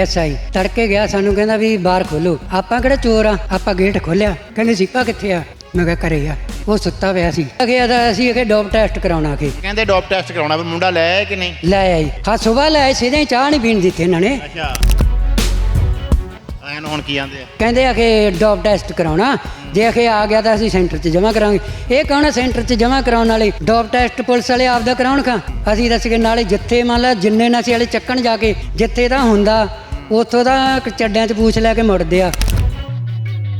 SI ਤੜਕੇ ਗਿਆ ਸਾਨੂੰ ਕਹਿੰਦਾ ਵੀ ਬਾਹਰ ਖੋਲੋ। ਆਪਾਂ ਕਿਹੜਾ ਚੋਰ ਆ? ਆਪਾਂ ਗੇਟ ਖੋਲਿਆ। ਕਹਿੰਦੇ ਸੀਪਾ ਕਿੱਥੇ ਆ? ਮੈਂ ਕਿਹਾ ਘਰੇ ਆ। ਉਹ ਸੁੱਤਾ ਪਿਆ ਸੀ। ਅਗੇ ਆਦਾ ਅਸੀਂ ਅਗੇ ਡੋਪ ਟੈਸਟ ਕਰਾਉਣਾ ਕਿ ਕਹਿੰਦੇ ਡੋਪ ਟੈਸਟ ਕਰਾਉਣਾ ਪਰ ਮੁੰਡਾ ਲੈ ਆਇਆ ਕਿ ਨਹੀਂ? ਲੈ ਆਈ ਹਾਂ ਸਵੇਰ ਲੈ ਆਏ ਸਿੱਧੇ ਚਾਹ ਨਹੀਂ ਪੀਣ ਦਿੱਤੀ ਇਹਨਾਂ ਨੇ। ਅੱਛਾ। ਐਨ ਹੁਣ ਕੀ ਆਂਦੇ ਆ? ਕਹਿੰਦੇ ਆ ਕਿ ਡੋਪ ਟੈਸਟ ਕਰਾਉਣਾ। ਜੇ ਅਖੇ ਆ ਗਿਆ ਤਾਂ ਅਸੀਂ ਸੈਂਟਰ 'ਚ ਜਮ੍ਹਾਂ ਕਰਾਂਗੇ। ਇਹ ਕੌਣ ਸੈਂਟਰ 'ਚ ਜਮ੍ਹਾਂ ਕਰਾਉਣ ਵਾਲੇ? ਡੋਪ ਟੈਸਟ ਪੁਲਿਸ ਵਾਲੇ ਆਪਦਾ ਕਰਾਉਣ ਖਾਂ। ਅਸੀਂ ਦੱਸ ਕੇ ਨਾਲੇ ਜਿੱਥੇ ਮੰਨ ਲਾ ਜਿੰਨੇ ਨਸ਼ੇ ਵਾਲੇ ਚੱਕਣ ਜਾ ਕੇ ਜਿੱਥੇ ਦਾ ਹੁੰਦਾ। ਉੱਥੋਂ ਦਾ ਚੱਡਿਆਂ 'ਚ ਪੂਛ ਲੈ ਕੇ ਮੁੜਦੇ ਆ।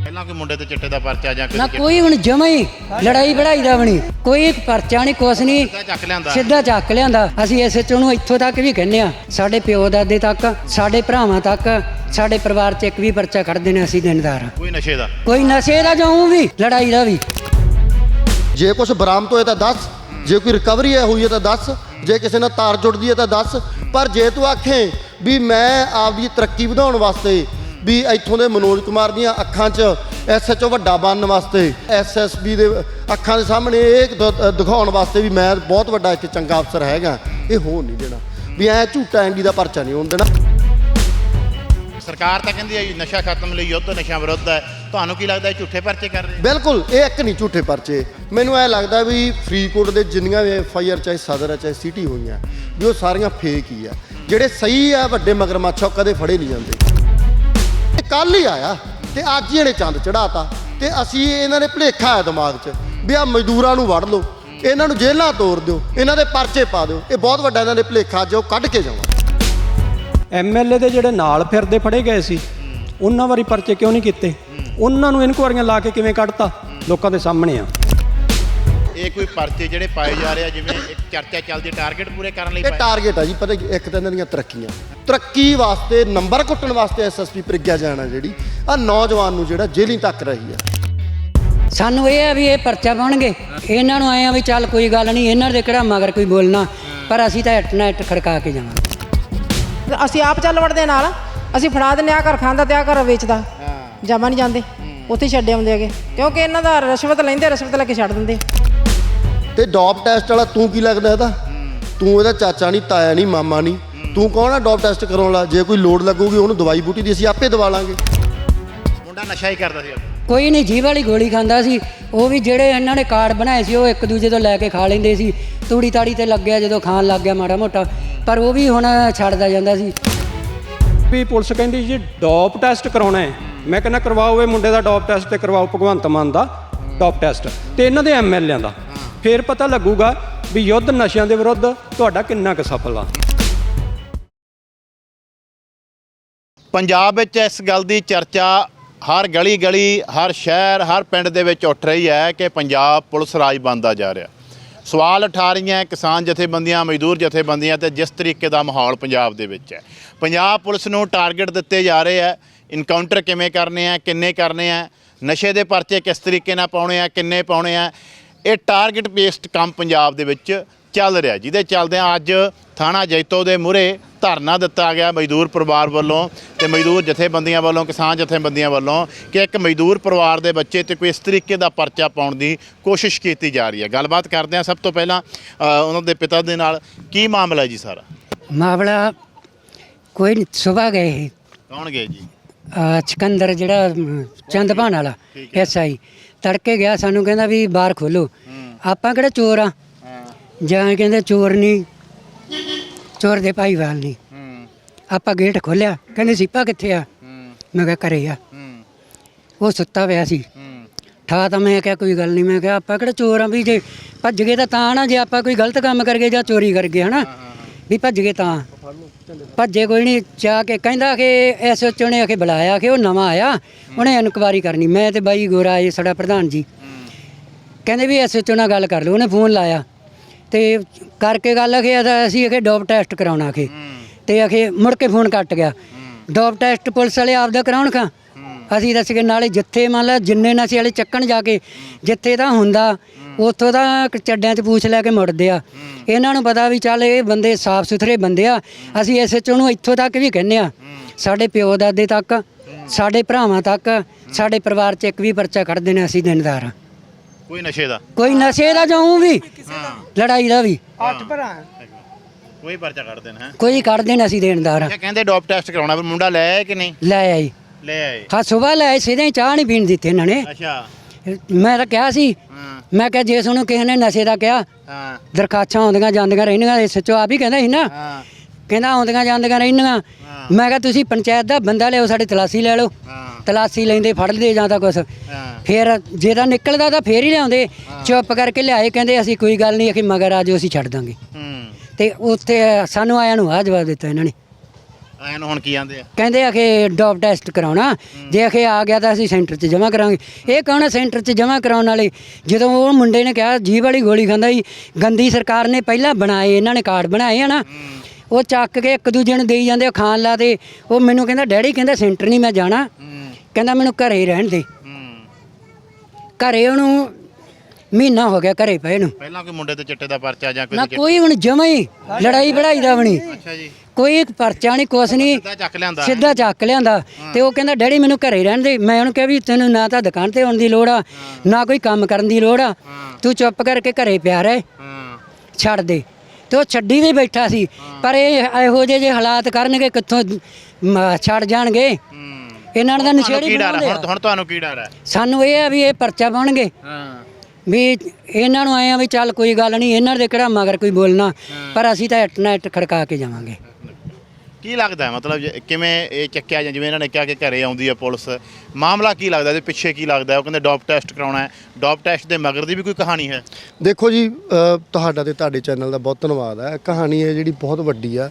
ਪਹਿਲਾਂ ਕੋਈ ਮੁੰਡੇ ਤੇ ਚਿੱਟੇ ਦਾ ਪਰਚਾ ਜਾਂ ਨਾ ਕੋਈ ਕੋਈ ਹੁਣ ਜਮਾ ਹੀ ਲੜਾਈ ਬੜਾਈ ਦਾ ਬਣੀ ਕੋਈ ਪਰਚਾ ਨਹੀਂ ਕੁਛ ਨਹੀਂ। ਚਿੱਟਾ ਚੱਕ ਲਿਆਂਦਾ। ਸਿੱਧਾ ਚੱਕ ਲਿਆਂਦਾ। ਅਸੀਂ ਐਸਐਚਓ ਨੂੰ ਇੱਥੋਂ ਤੱਕ ਵੀ ਕਹਿੰਦੇ ਆ ਸਾਡੇ ਪਿਓ ਦਾਦੇ ਤੱਕ ਸਾਡੇ ਭਰਾਵਾਂ ਤੱਕ ਸਾਡੇ ਪਰਿਵਾਰ 'ਚ ਇੱਕ ਵੀ ਪਰਚਾ ਕੱਢਦੇ ਨੇ ਅਸੀਂ ਦਿਨਦਾਰ ਹਾਂ। ਕੋਈ ਨਸ਼ੇ ਦਾ? ਕੋਈ ਨਸ਼ੇ ਦਾ ਜਾਊ ਵੀ ਲੜਾਈ ਦਾ ਵੀ। ਜੇ ਕੁਝ ਬਰਾਮਦ ਹੋਇਆ ਤਾਂ ਦੱਸ। ਜੇ ਕੋਈ ਰਿਕਵਰੀ ਹੈ ਹੋਈ ਹੈ ਤਾਂ ਦੱਸ। ਜੇ ਕਿਸੇ ਨਾਲ ਤਾਰ ਜੁੜਦੀ ਹੈ ਤਾਂ ਦੱਸ। ਪਰ ਜੇ ਤੂੰ ਆਖੇ ਵੀ ਮੈਂ ਆਪਦੀ ਤਰੱਕੀ ਵਧਾਉਣ ਵਾਸਤੇ ਵੀ ਇੱਥੋਂ ਦੇ ਮਨੋਜ ਕੁਮਾਰ ਦੀਆਂ ਅੱਖਾਂ 'ਚ ਐਸਐਚਓ ਵੱਡਾ ਬਣਨ ਵਾਸਤੇ ਐਸਐਸਬੀ ਦੇ ਅੱਖਾਂ ਦੇ ਸਾਹਮਣੇ ਇਹ ਦ- ਦਿਖਾਉਣ ਵਾਸਤੇ ਵੀ ਮੈਂ ਬਹੁਤ ਵੱਡਾ ਇੱਕ ਚੰਗਾ ਅਫਸਰ ਹੈਗਾ। ਇਹ ਹੋਣ ਨਹੀਂ ਦੇਣਾ। ਵੀ ਐ ਝੂਟਾ ਐਂਡੀ ਦਾ ਪਰਚਾ ਨਹੀਂ ਹੋਣ ਦੇਣਾ। ਸਰਕਾਰ ਤਾਂ ਕਹਿੰਦੀ ਹੈ ਜੀ ਨਸ਼ਾ ਖਤਮ ਲਈ ਯੁੱਧ ਨਸ਼ਾ ਵਿਰੁੱਧ ਹੈ। ਤੁਹਾਨੂੰ ਕੀ ਲੱਗਦਾ ਇਹ ਝੂਠੇ ਪਰਚੇ ਕਰ ਰਹੇ ਬਿਲਕੁਲ ਇਹ ਇੱਕ ਨਹੀਂ ਝੂਠੇ ਪਰਚੇ। ਮੈਨੂੰ ਐ ਲੱਗਦਾ ਵੀ ਫਰੀਦਕੋਟ ਦੇ ਜਿੰਨੀਆਂ ਵੀ ਐਫਆਈਆਰ ਚਾਹੇ ਸਦਰ ਹੈ ਚਾਹੇ ਸਿਟੀ ਹੋਈਆਂ ਵੀ ਉਹ ਸਾਰੀਆਂ ਫੇਕ ਹੀ ਆ। ਜਿਹੜੇ ਸਹੀ ਆ, ਵੱਡੇ ਮਗਰਮੱਛ ਉਹ ਕਦੇ ਫੜੇ ਨਹੀਂ ਜਾਂਦੇ। ਕੱਲ ਹੀ ਆਇਆ ਤੇ ਅੱਜ ਹੀ ਇਹਨੇ ਚੰਦ ਚੜਾਤਾ ਤੇ ਅਸੀਂ ਇਹਨਾਂ ਨੇ ਭੁਲੇਖਾ ਹੈ ਦਿਮਾਗ 'ਚ ਵੀ ਆ ਮਜ਼ਦੂਰਾਂ ਨੂੰ ਵੜ ਲਓ, ਇਹਨਾਂ ਨੂੰ ਜੇਲ੍ਹਾਂ ਤੋੜ ਦਿਓ, ਇਹਨਾਂ ਦੇ ਪਰਚੇ ਪਾ ਦਿਓ, ਇਹ ਬਹੁਤ ਵੱਡਾ ਇਹਨਾਂ ਦੇ ਭੁਲੇਖਾ ਜੋ ਕੱਢ ਕੇ ਜਾਵਾਂ ਐਮਐਲਏ ਦੇ ਜਿਹੜੇ ਨਾਲ ਫਿਰਦੇ ਫੜੇ ਗਏ ਸੀ, ਉਹਨਾਂ ਵਾਰੀ ਪਰਚੇ ਕਿਉਂ ਨਹੀਂ ਕੀਤੇ? ਉਹਨਾਂ ਨੂੰ ਇਨਕੁਆਰੀਆਂ ਲਾ ਕੇ ਕਿਵੇਂ ਕੱਢਤਾ? ਲੋਕਾਂ ਦੇ ਸਾਹਮਣੇ ਆ। ਇਹ ਕੋਈ ਪਰਚੇ ਜਿਹੜੇ ਪਾਏ ਜਾ ਰਹੇ ਆ ਜਿਵੇਂ ਇੱਕ ਚਰਚਾ ਚੱਲਦੀ ਟਾਰਗੇਟ ਪੂਰੇ ਕਰਨ ਲਈ ਇਹ ਪਾਏ? ਟਾਰਗੇਟ ਆ ਜੀ ਪਤਾ ਕੀ, ਇੱਕ ਤਾਂ ਇਹਨਾਂ ਦੀਆਂ ਤਰੱਕੀਆਂ। ਤਰੱਕੀ ਵਾਸਤੇ ਨੰਬਰ ਕੁੱਟਣ ਵਾਸਤੇ ਐਸਐਸਪੀ ਪ੍ਰਿਗਿਆ ਜਾਣਾ ਜਿਹੜੀ ਆ ਨੌਜਵਾਨ ਨੂੰ ਜਿਹੜਾ ਜੇਲ੍ਹੀਂ ਤੱਕ ਰਹੀ ਆ। ਸਾਨੂੰ ਇਹ ਆ ਵੀ ਇਹ ਪਰਚਾ ਪਾਉਣਗੇ ਇਹਨਾਂ ਨੂੰ ਆਏ ਆ ਵੀ ਚੱਲ ਕੋਈ ਗੱਲ ਨਹੀਂ ਇਹਨਾਂ ਦੇ ਕਿਹੜਾ ਮਗਰ ਕੋਈ ਬੋਲਣਾ ਪਰ ਅਸੀਂ ਤਾਂ ਇੱਟ ਨਾ ਇੱਟ ਖੜਕਾ ਕੇ ਜਾਵਾਂਗੇ। ਅਸੀਂ ਆਪ ਚੱਲ ਵੜਦੇ ਨਾਲ ਅਸੀਂ ਫੜਾ ਦਿੰਦੇ ਆ ਘਰ ਖਾਂਦਾ ਤੇ ਆ ਘਰ ਵੇਚਦਾ। ਜਮਾ ਨਹੀਂ ਜਾਂਦੇ ਉੱਥੇ ਹੀ ਛੱਡ ਆਉਂਦੇ ਹੈਗੇ। ਕਿਉਂਕਿ ਇਹਨਾਂ ਦਾ ਰਿਸ਼ਵਤ ਲੈਂਦੇ ਰਿਸ਼ਵਤ ਲੈ ਕੇ ਛੱਡ ਦਿੰਦੇ। ਤੇ ਡੌਪ ਟੈਸਟ ਵਾਲਾ ਤੂੰ ਕੀ ਲੱਗਦਾ ਇਹਦਾ? ਤੂੰ ਇਹਦਾ ਚਾਚਾ ਨਹੀਂ ਤਾਇਆ ਨਹੀਂ ਮਾਮਾ ਨਹੀਂ। ਤੂੰ ਕੌਣ ਆ ਡੌਪ ਟੈਸਟ ਕਰਾਉਣ ਵਾਲਾ? ਜੇ ਕੋਈ ਲੋੜ ਲੱਗੂਗੀ ਉਹਨੂੰ ਦਵਾਈ ਬੂਟੀ ਦੀ ਅਸੀਂ ਆਪੇ ਦਵਾ ਲਾਂਗੇ। ਮੁੰਡਾ ਨਸ਼ਾ ਹੀ ਕਰਦਾ ਸੀ ਕੋਈ ਨਹੀਂ ਜੀਭ ਵਾਲੀ ਗੋਲੀ ਖਾਂਦਾ ਸੀ। ਉਹ ਵੀ ਜਿਹੜੇ ਇਹਨਾਂ ਨੇ ਕਾਰਡ ਬਣਾਏ ਸੀ ਉਹ ਇੱਕ ਦੂਜੇ ਤੋਂ ਲੈ ਕੇ ਖਾ ਲੈਂਦੇ ਸੀ। ਤੂੜੀ ਤਾੜੀ ਤੇ ਲੱਗਿਆ ਜਦੋਂ ਖਾਣ ਲੱਗ ਗਿਆ ਮਾੜਾ ਮੋਟਾ। ਪਰ ਉਹ ਵੀ ਹੁਣ ਛੱਡਦਾ ਜਾਂਦਾ ਸੀ। ਵੀ ਪੁਲਿਸ ਕਹਿੰਦੀ ਜੀ ਡੋਪ ਟੈਸਟ ਕਰਾਉਣਾ ਹੈ। ਮੈਂ ਕਹਿੰਦਾ ਕਰਵਾਓ ਇਹ ਮੁੰਡੇ ਦਾ ਡੋਪ ਟੈਸਟ ਤੇ ਕਰਵਾਓ ਭਗਵੰਤ ਮਾਨ ਦਾ ਡੋਪ ਟੈਸਟ। ਤੇ ਇਹਨਾਂ ਦੇ ਐਮਐਲਏਆਂ ਦਾ। ਫਿਰ ਪਤਾ ਲੱਗੂਗਾ ਵੀ ਯੁੱਧ ਨਸ਼ਿਆਂ ਦੇ ਵਿਰੁੱਧ ਤੁਹਾਡਾ ਕਿੰਨਾ ਕੁ ਸਫਲ ਆ। ਪੰਜਾਬ ਵਿੱਚ ਇਸ ਗੱਲ ਦੀ ਚਰਚਾ ਹਰ ਗਲੀ ਗਲੀ ਹਰ ਸ਼ਹਿਰ, ਹਰ ਪਿੰਡ ਦੇ ਵਿੱਚ ਉੱਠ ਰਹੀ ਹੈ ਕਿ ਪੰਜਾਬ ਪੁਲਿਸ ਰਾਜ ਬਣਦਾ ਜਾ ਰਿਹਾ। ਸਵਾਲ ਉਠਾ ਰਹੀਆਂ ਕਿਸਾਨ ਜਥੇਬੰਦੀਆਂ, ਮਜ਼ਦੂਰ ਜਥੇਬੰਦੀਆਂ ਤੇ ਜਿਸ ਤਰੀਕੇ ਦਾ ਮਾਹੌਲ ਪੰਜਾਬ ਦੇ ਵਿੱਚ ਹੈ। ਪੰਜਾਬ ਪੁਲਿਸ ਨੂੰ ਟਾਰਗੇਟ ਦਿੱਤੇ ਜਾ ਰਹੇ ਆ ਇਨਕਾਊਂਟਰ ਕਿਵੇਂ ਕਰਨੇ ਆ ਕਿੰਨੇ ਕਰਨੇ ਆ ਨਸ਼ੇ ਦੇ ਪਰਚੇ ਕਿਸ ਤਰੀਕੇ ਨਾਲ ਪਾਉਣੇ ਆ ਕਿੰਨੇ ਪਾਉਣੇ ਆ ਇਹ ਟਾਰਗੇਟ ਬੇਸਡ ਕੰਮ ਪੰਜਾਬ ਦੇ ਵਿੱਚ ਚੱਲ ਰਿਹਾ ਜਿਹਦੇ ਚੱਲਦਿਆਂ ਅੱਜ ਥਾਣਾ ਜੈਤੋ ਦੇ ਮੂਹਰੇ ਧਰਨਾ ਦਿੱਤਾ ਗਿਆ ਮਜ਼ਦੂਰ ਪਰਿਵਾਰ ਵੱਲੋਂ ਤੇ ਮਜ਼ਦੂਰ ਜਥੇਬੰਦੀਆਂ ਵੱਲੋਂ ਕਿਸਾਨ ਜਥੇਬੰਦੀਆਂ ਵੱਲੋਂ ਕਿ ਇੱਕ ਮਜ਼ਦੂਰ ਪਰਿਵਾਰ ਦੇ ਬੱਚੇ ਤੇ ਕੋਈ ਇਸ ਤਰੀਕੇ ਦਾ ਪਰਚਾ ਪਾਉਣ ਦੀ ਕੋਸ਼ਿਸ਼ ਕੀਤੀ ਜਾ ਰਹੀ ਹੈ। ਗੱਲਬਾਤ ਕਰਦੇ ਹਾਂ ਸਭ ਤੋਂ ਪਹਿਲਾਂ ਉਹਨਾਂ ਦੇ ਪਿਤਾ ਦੇ ਨਾਲ ਕੀ ਮਾਮਲਾ ਜੀ ਸਾਰਾ? ਮਾਮਲਾ ਕੋਈ ਨਹੀਂ ਸਵੇਰ ਗਏ ਕੌਣ ਗਏ ਜੀ? ਸਿਕੰਦਰ ਜਿਹੜਾ ਅਮ, ਚੰਦਪਾਨ ਵਾਲਾ ਐਸਆਈ ਤੜਕੇ ਗਿਆ ਸਾਨੂੰ ਕਹਿੰਦਾ ਵੀ ਬਾਹਰ ਖੋਲੋ। ਆਪਾਂ ਕਿਹੜਾ ਚੋਰ ਆ? ਜਾਂ ਕਹਿੰਦੇ ਚੋਰ ਨਹੀਂ ਚੋਰ ਦੇ ਭਾਈਵਾਲ ਨਹੀਂ ਆਪਾਂ ਗੇਟ ਖੋਲਿਆ ਕਹਿੰਦੇ ਸੀਪਾ ਕਿੱਥੇ ਆ? ਮੈਂ ਕਿਹਾ ਘਰੇ ਆ। ਉਹ ਸੁੱਤਾ ਪਿਆ ਸੀ। ਠਾ ਤਾਂ ਮੈਂ ਕਿਹਾ ਕੋਈ ਗੱਲ ਨਹੀਂ ਮੈਂ ਕਿਹਾ ਆਪਾਂ ਕਿਹੜਾ ਚੋਰ ਆ ਵੀ ਜੇ ਭੱਜ ਗਏ ਤਾਂ ਤਾਂ ਨਾ ਜੇ ਆਪਾਂ ਕੋਈ ਗਲਤ ਕੰਮ ਕਰ ਗਏ ਜਾਂ ਚੋਰੀ ਕਰ ਗਏ ਹਨਾ ਵੀ ਭੱਜ ਗਏ ਤਾਂ। ਭੱਜੇ ਕੋਈ ਨਹੀਂ ਜਾ ਕੇ ਕਹਿੰਦਾ ਕਿ ਐਸ ਐਸਓਚਓ ਨੇ ਆ ਕੇ ਬੁਲਾਇਆ ਕਿ ਉਹ ਨਵਾਂ ਆਇਆ, ਉਹਨੇ ਇਨਕੁਆਰੀ ਕਰਨੀ। ਮੈਂ ਤੇ ਬਾਈ ਗੋਰਾ ਇਹ ਸਾਡਾ ਪ੍ਰਧਾਨ ਜੀ। ਕਹਿੰਦੇ ਵੀ ਐਸ ਐਸਓਚਓ ਨਾਲ ਗੱਲ ਕਰ ਲਓ, ਉਹਨੇ ਫੋਨ ਲਾਇਆ। ਤੇ ਕਰਕੇ ਗੱਲ ਅਖੇ ਅਸੀਂ ਅਖੇ ਡੋਪ ਟੈਸਟ ਕਰਾਉਣਾ ਅਖੇ ਤੇ ਅਖੇ ਮੁੜ ਕੇ ਫੋਨ ਕੱਟ ਗਿਆ। ਡੋਪ ਟੈਸਟ ਪੁਲਿਸ ਵਾਲੇ ਆਪਦਾ ਕਰਾਉਣ ਖਾਂ ਅਸੀਂ ਦੱਸ ਕੇ ਨਾਲੇ ਜਿੱਥੇ ਮੰਨ ਲਾ ਜਿੰਨੇ ਨਸ਼ੇ ਵਾਲੇ ਚੱਕਣ ਜਾ ਕੇ ਜਿੱਥੇ ਦਾ ਹੁੰਦਾ ਉੱਥੋਂ ਦਾ ਚੱਡਿਆਂ 'ਚ ਪੂਛ ਲੈ ਕੇ ਮੁੜਦੇ ਆ। ਇਹਨਾਂ ਨੂੰ ਪਤਾ ਵੀ ਚੱਲ ਇਹ ਬੰਦੇ ਸਾਫ਼ ਸੁਥਰੇ ਬੰਦੇ ਆ ਅਸੀਂ ਐਸਐਚਓ ਨੂੰ ਇੱਥੋਂ ਤੱਕ ਵੀ ਕਹਿੰਦੇ ਆ। ਸਾਡੇ ਪਿਓ ਦਾਦੇ ਤੱਕ ਸਾਡੇ ਭਰਾਵਾਂ ਤੱਕ ਸਾਡੇ ਪਰਿਵਾਰ 'ਚ ਇੱਕ ਵੀ ਪਰਚਾ ਕੱਢਦੇ ਨੇ ਅਸੀਂ ਦਿਨਦਾਰ। ਆ ਕੋਈ ਨਸ਼ੇ ਦਾ? ਕੋਈ ਨਸ਼ੇ ਦਾ ਜਾਊ ਵੀ? ਲੜਾਈ ਦਾ ਵੀ। ਕੋਈ ਪਰਚਾ ਕੱਢ ਦੇਣਾ ਹੈ। ਕੋਈ ਕੱਢ ਦੇਣ ਅਸੀਂ ਦੇਣਦਾਰ ਆ ਇਹ ਕਹਿੰਦੇ ਡੋਪ ਟੈਸਟ ਕਰਾਉਣਾ ਪਰ ਮੁੰਡਾ ਲੈ ਆਇਆ ਕਿ ਨਹੀਂ? ਲੈ ਆਈ ਲੈ ਆਏ। ਹਾਂ ਸਵੇਰ ਲੈ ਆਏ ਸਿੱਧੇ ਹੀ ਚਾਹ ਨਹੀਂ ਪੀਣ ਦਿੱਤੇ ਇਹਨਾਂ ਨੇ। ਅੱਛਾ। ਮੈਂ ਤਾਂ ਕਿਹਾ ਸੀ ਹਾਂ। ਮੈਂ ਕਿਹਾ ਜੇ ਸੁਣੋ ਕਿਸੇ ਨੇ ਨਸ਼ੇ ਦਾ ਕਿਹਾ ਹਾਂ। ਦਰਖਾਸਤਾਂ ਆਉਂਦੀਆਂ ਜਾਂਦੀਆਂ ਰਹਿੰਦੀਆਂ ਇਹ ਸੱਚੋ ਆਪ ਹੀ ਕਹਿੰਦਾ ਸੀ ਨਾ। ਹਾਂ। ਕਹਿੰਦਾ ਆਉਂਦੀਆਂ ਜਾਂਦੀਆਂ ਰਹਿੰਦੀਆਂ। ਮੈਂ ਕਿਹਾ ਤੁਸੀਂ ਪੰਚਾਇਤ ਦਾ ਬੰਦਾ ਲਿਓ ਸਾਡੀ ਤਲਾਸੀ ਲੈ ਲਓ। ਹਾਂ। ਤਲਾਸੀ ਲੈਂਦੇ ਫੜ ਲਦੇ ਜਾਂ ਤਾਂ ਕੁਛ। ਹਾਂ। ਫੇਰ ਜੇ ਤਾਂ ਨਿਕਲਦਾ ਤਾਂ ਫੇਰ ਹੀ ਲਿਆਉਂਦੇ। ਚੁੱਪ ਕਰਕੇ ਲਿਆਏ ਕਹਿੰਦੇ ਅਸੀਂ ਕੋਈ ਗੱਲ ਨਹੀਂ ਅਸੀਂ ਮਗਰ ਆ ਜਾਓ ਅਸੀਂ ਛੱਡ ਦਾਂਗੇ। ਹੂੰ। ਤੇ ਉੱਥੇ ਸਾਨੂੰ ਆਇਆਂ ਨੂੰ ਆ ਜਵਾਬ ਦਿੱਤਾ ਇਹਨਾਂ ਨੇ। ਐਨ ਹੁਣ ਕੀ ਆਂਦੇ ਆ? ਕਹਿੰਦੇ ਆ ਕਿ ਡੋਪ ਟੈਸਟ ਕਰਾਉਣਾ। ਜੇ ਅਖੇ ਆ ਗਿਆ ਤਾਂ ਅਸੀਂ ਸੈਂਟਰ 'ਚ ਜਮ੍ਹਾਂ ਕਰਾਂਗੇ। ਇਹ ਕੌਣ ਸੈਂਟਰ 'ਚ ਜਮ੍ਹਾਂ ਕਰਾਉਣ ਵਾਲੇ? ਜਦੋਂ ਉਹ ਮੁੰਡੇ ਨੇ ਕਿਹਾ ਜੀਭ ਵਾਲੀ ਗੋਲੀ ਖਾਂਦਾ ਸੀ ਗੰਦੀ ਸਰਕਾਰ ਨੇ ਪਹਿਲਾਂ ਬਣਾਏ ਇਹਨਾਂ ਨੇ ਕਾਰਡ ਬਣਾਏ ਆ ਨਾ। ਉਹ ਚੱਕ ਕੇ ਇੱਕ ਦੂਜੇ ਨੂੰ ਦੇਈ ਜਾਂਦੇ ਆ ਖਾਣ ਲਾ ਦੇ। ਉਹ ਮੈਨੂੰ ਕਹਿੰਦਾ ਡੈਡੀ ਕਹਿੰਦਾ ਸੈਂਟਰ ਨਹੀਂ ਮੈਂ ਜਾਣਾ। ਕਹਿੰਦਾ ਮੈਨੂੰ ਘਰੇ ਹੀ ਰਹਿਣ ਦੇ। ਘਰੇ ਉਹਨੂੰ ਮਹੀਨਾ ਹੋ ਗਿਆ ਘਰੇ ਪਏ ਨੂੰ। ਪਹਿਲਾਂ ਕੋਈ ਮੁੰਡੇ ਤੇ ਚਿੱਟੇ ਦਾ ਪਰਚਾ ਜਾਂ ਨਾ ਕੋਈ ਕੋਈ ਹੁਣ ਜਮਾ ਹੀ ਲੜਾਈ ਬੜਾਈ ਦਾ ਬਣੀ ਅੱਛਾ ਜੀ। ਕੋਈ ਪਰਚਾ ਨਹੀਂ ਕੁਛ ਨਹੀਂ। ਸਿੱਧਾ ਚੱਕ ਲਿਆਂਦਾ। ਸਿੱਧਾ ਚੱਕ ਲਿਆਂਦਾ। ਤੇ ਉਹ ਕਹਿੰਦਾ ਡੈਡੀ ਮੈਨੂੰ ਘਰੇ ਰਹਿਣ ਦੇ। ਮੈਂ ਉਹਨੂੰ ਕਿਹਾ ਵੀ ਤੈਨੂੰ ਨਾ ਤਾਂ ਦੁਕਾਨ ਤੇ ਆਉਣ ਦੀ ਲੋੜ ਆ ਨਾ ਕੋਈ ਕੰਮ ਕਰਨ ਦੀ ਲੋੜ ਆ। ਤੂੰ ਚੁੱਪ ਕਰਕੇ ਘਰੇ ਪਿਆ ਰਹਿ। ਹਾਂ। ਛੱਡ ਦੇ। ਤੇ ਉਹ ਛੱਡੀ ਵੀ ਬੈਠਾ ਸੀ। ਪਰ ਇਹ ਇਹੋ ਜਿਹੇ ਜੇ ਹਾਲਾਤ ਕਰਨਗੇ ਕਿੱਥੋਂ ਮ- ਛੱਡ ਜਾਣਗੇ? ਹੂੰ। ਇਹਨਾਂ ਦਾ ਤੁਹਾਨੂੰ ਨਸ਼ੇੜੀ ਕੀ ਡਰ ਹੈ? ਬਣਾਉਂਦੇ ਹੁਣ ਆ। ਹੁਣ ਤੁਹਾਨੂੰ ਕੀ ਡਰ ਹੈ ਸਾਨੂੰ ਇਹ ਆ ਵੀ ਇਹ ਪਰਚਾ ਪਾਉਣਗੇ ਹਾਂ। ਵੀ ਇਹਨਾਂ ਨੂੰ ਆਏ ਆ ਵੀ ਚੱਲ ਕੋਈ ਗੱਲ ਨਹੀਂ ਇਹਨਾਂ ਦੇ ਕਿਹੜਾ ਮਗਰ ਕੋਈ ਬੋਲਣਾ ਪਰ ਅਸੀਂ ਤਾਂ ਇੱਟ ਨਾਲ ਇੱਟ ਖੜਕਾ ਕੇ ਜਾਵਾਂਗੇ ਕੀ ਲੱਗਦਾ ਹੈ? ਮਤਲਬ ਜੇ- ਕਿਵੇਂ ਇਹ ਚੱਕਿਆ ਜਾਂ ਜਿਵੇਂ ਇਹਨਾਂ ਨੇ ਕਿਹਾ ਕਿ ਘਰੇ ਆਉਂਦੀ ਹੈ ਪੁਲਿਸ ਮਾਮਲਾ ਕੀ ਲੱਗਦਾ? ਇਹਦੇ ਪਿੱਛੇ ਕੀ ਲੱਗਦਾ? ਉਹ ਕਹਿੰਦੇ ਡੋਪ ਟੈਸਟ ਕਰਾਉਣਾ ਹੈ। ਡੋਪ ਟੈਸਟ ਦੇ ਮਗਰ ਦੀ ਵੀ ਕੋਈ ਕਹਾਣੀ ਹੈ? ਦੇਖੋ ਜੀ ਅ, ਤੁਹਾਡਾ ਤੇ ਤੁਹਾਡੇ ਚੈਨਲ ਦਾ ਬਹੁਤ ਧੰਨਵਾਦ ਹੈ। ਕਹਾਣੀ ਹੈ ਜਿਹੜੀ ਬਹੁਤ ਵੱਡੀ ਆ।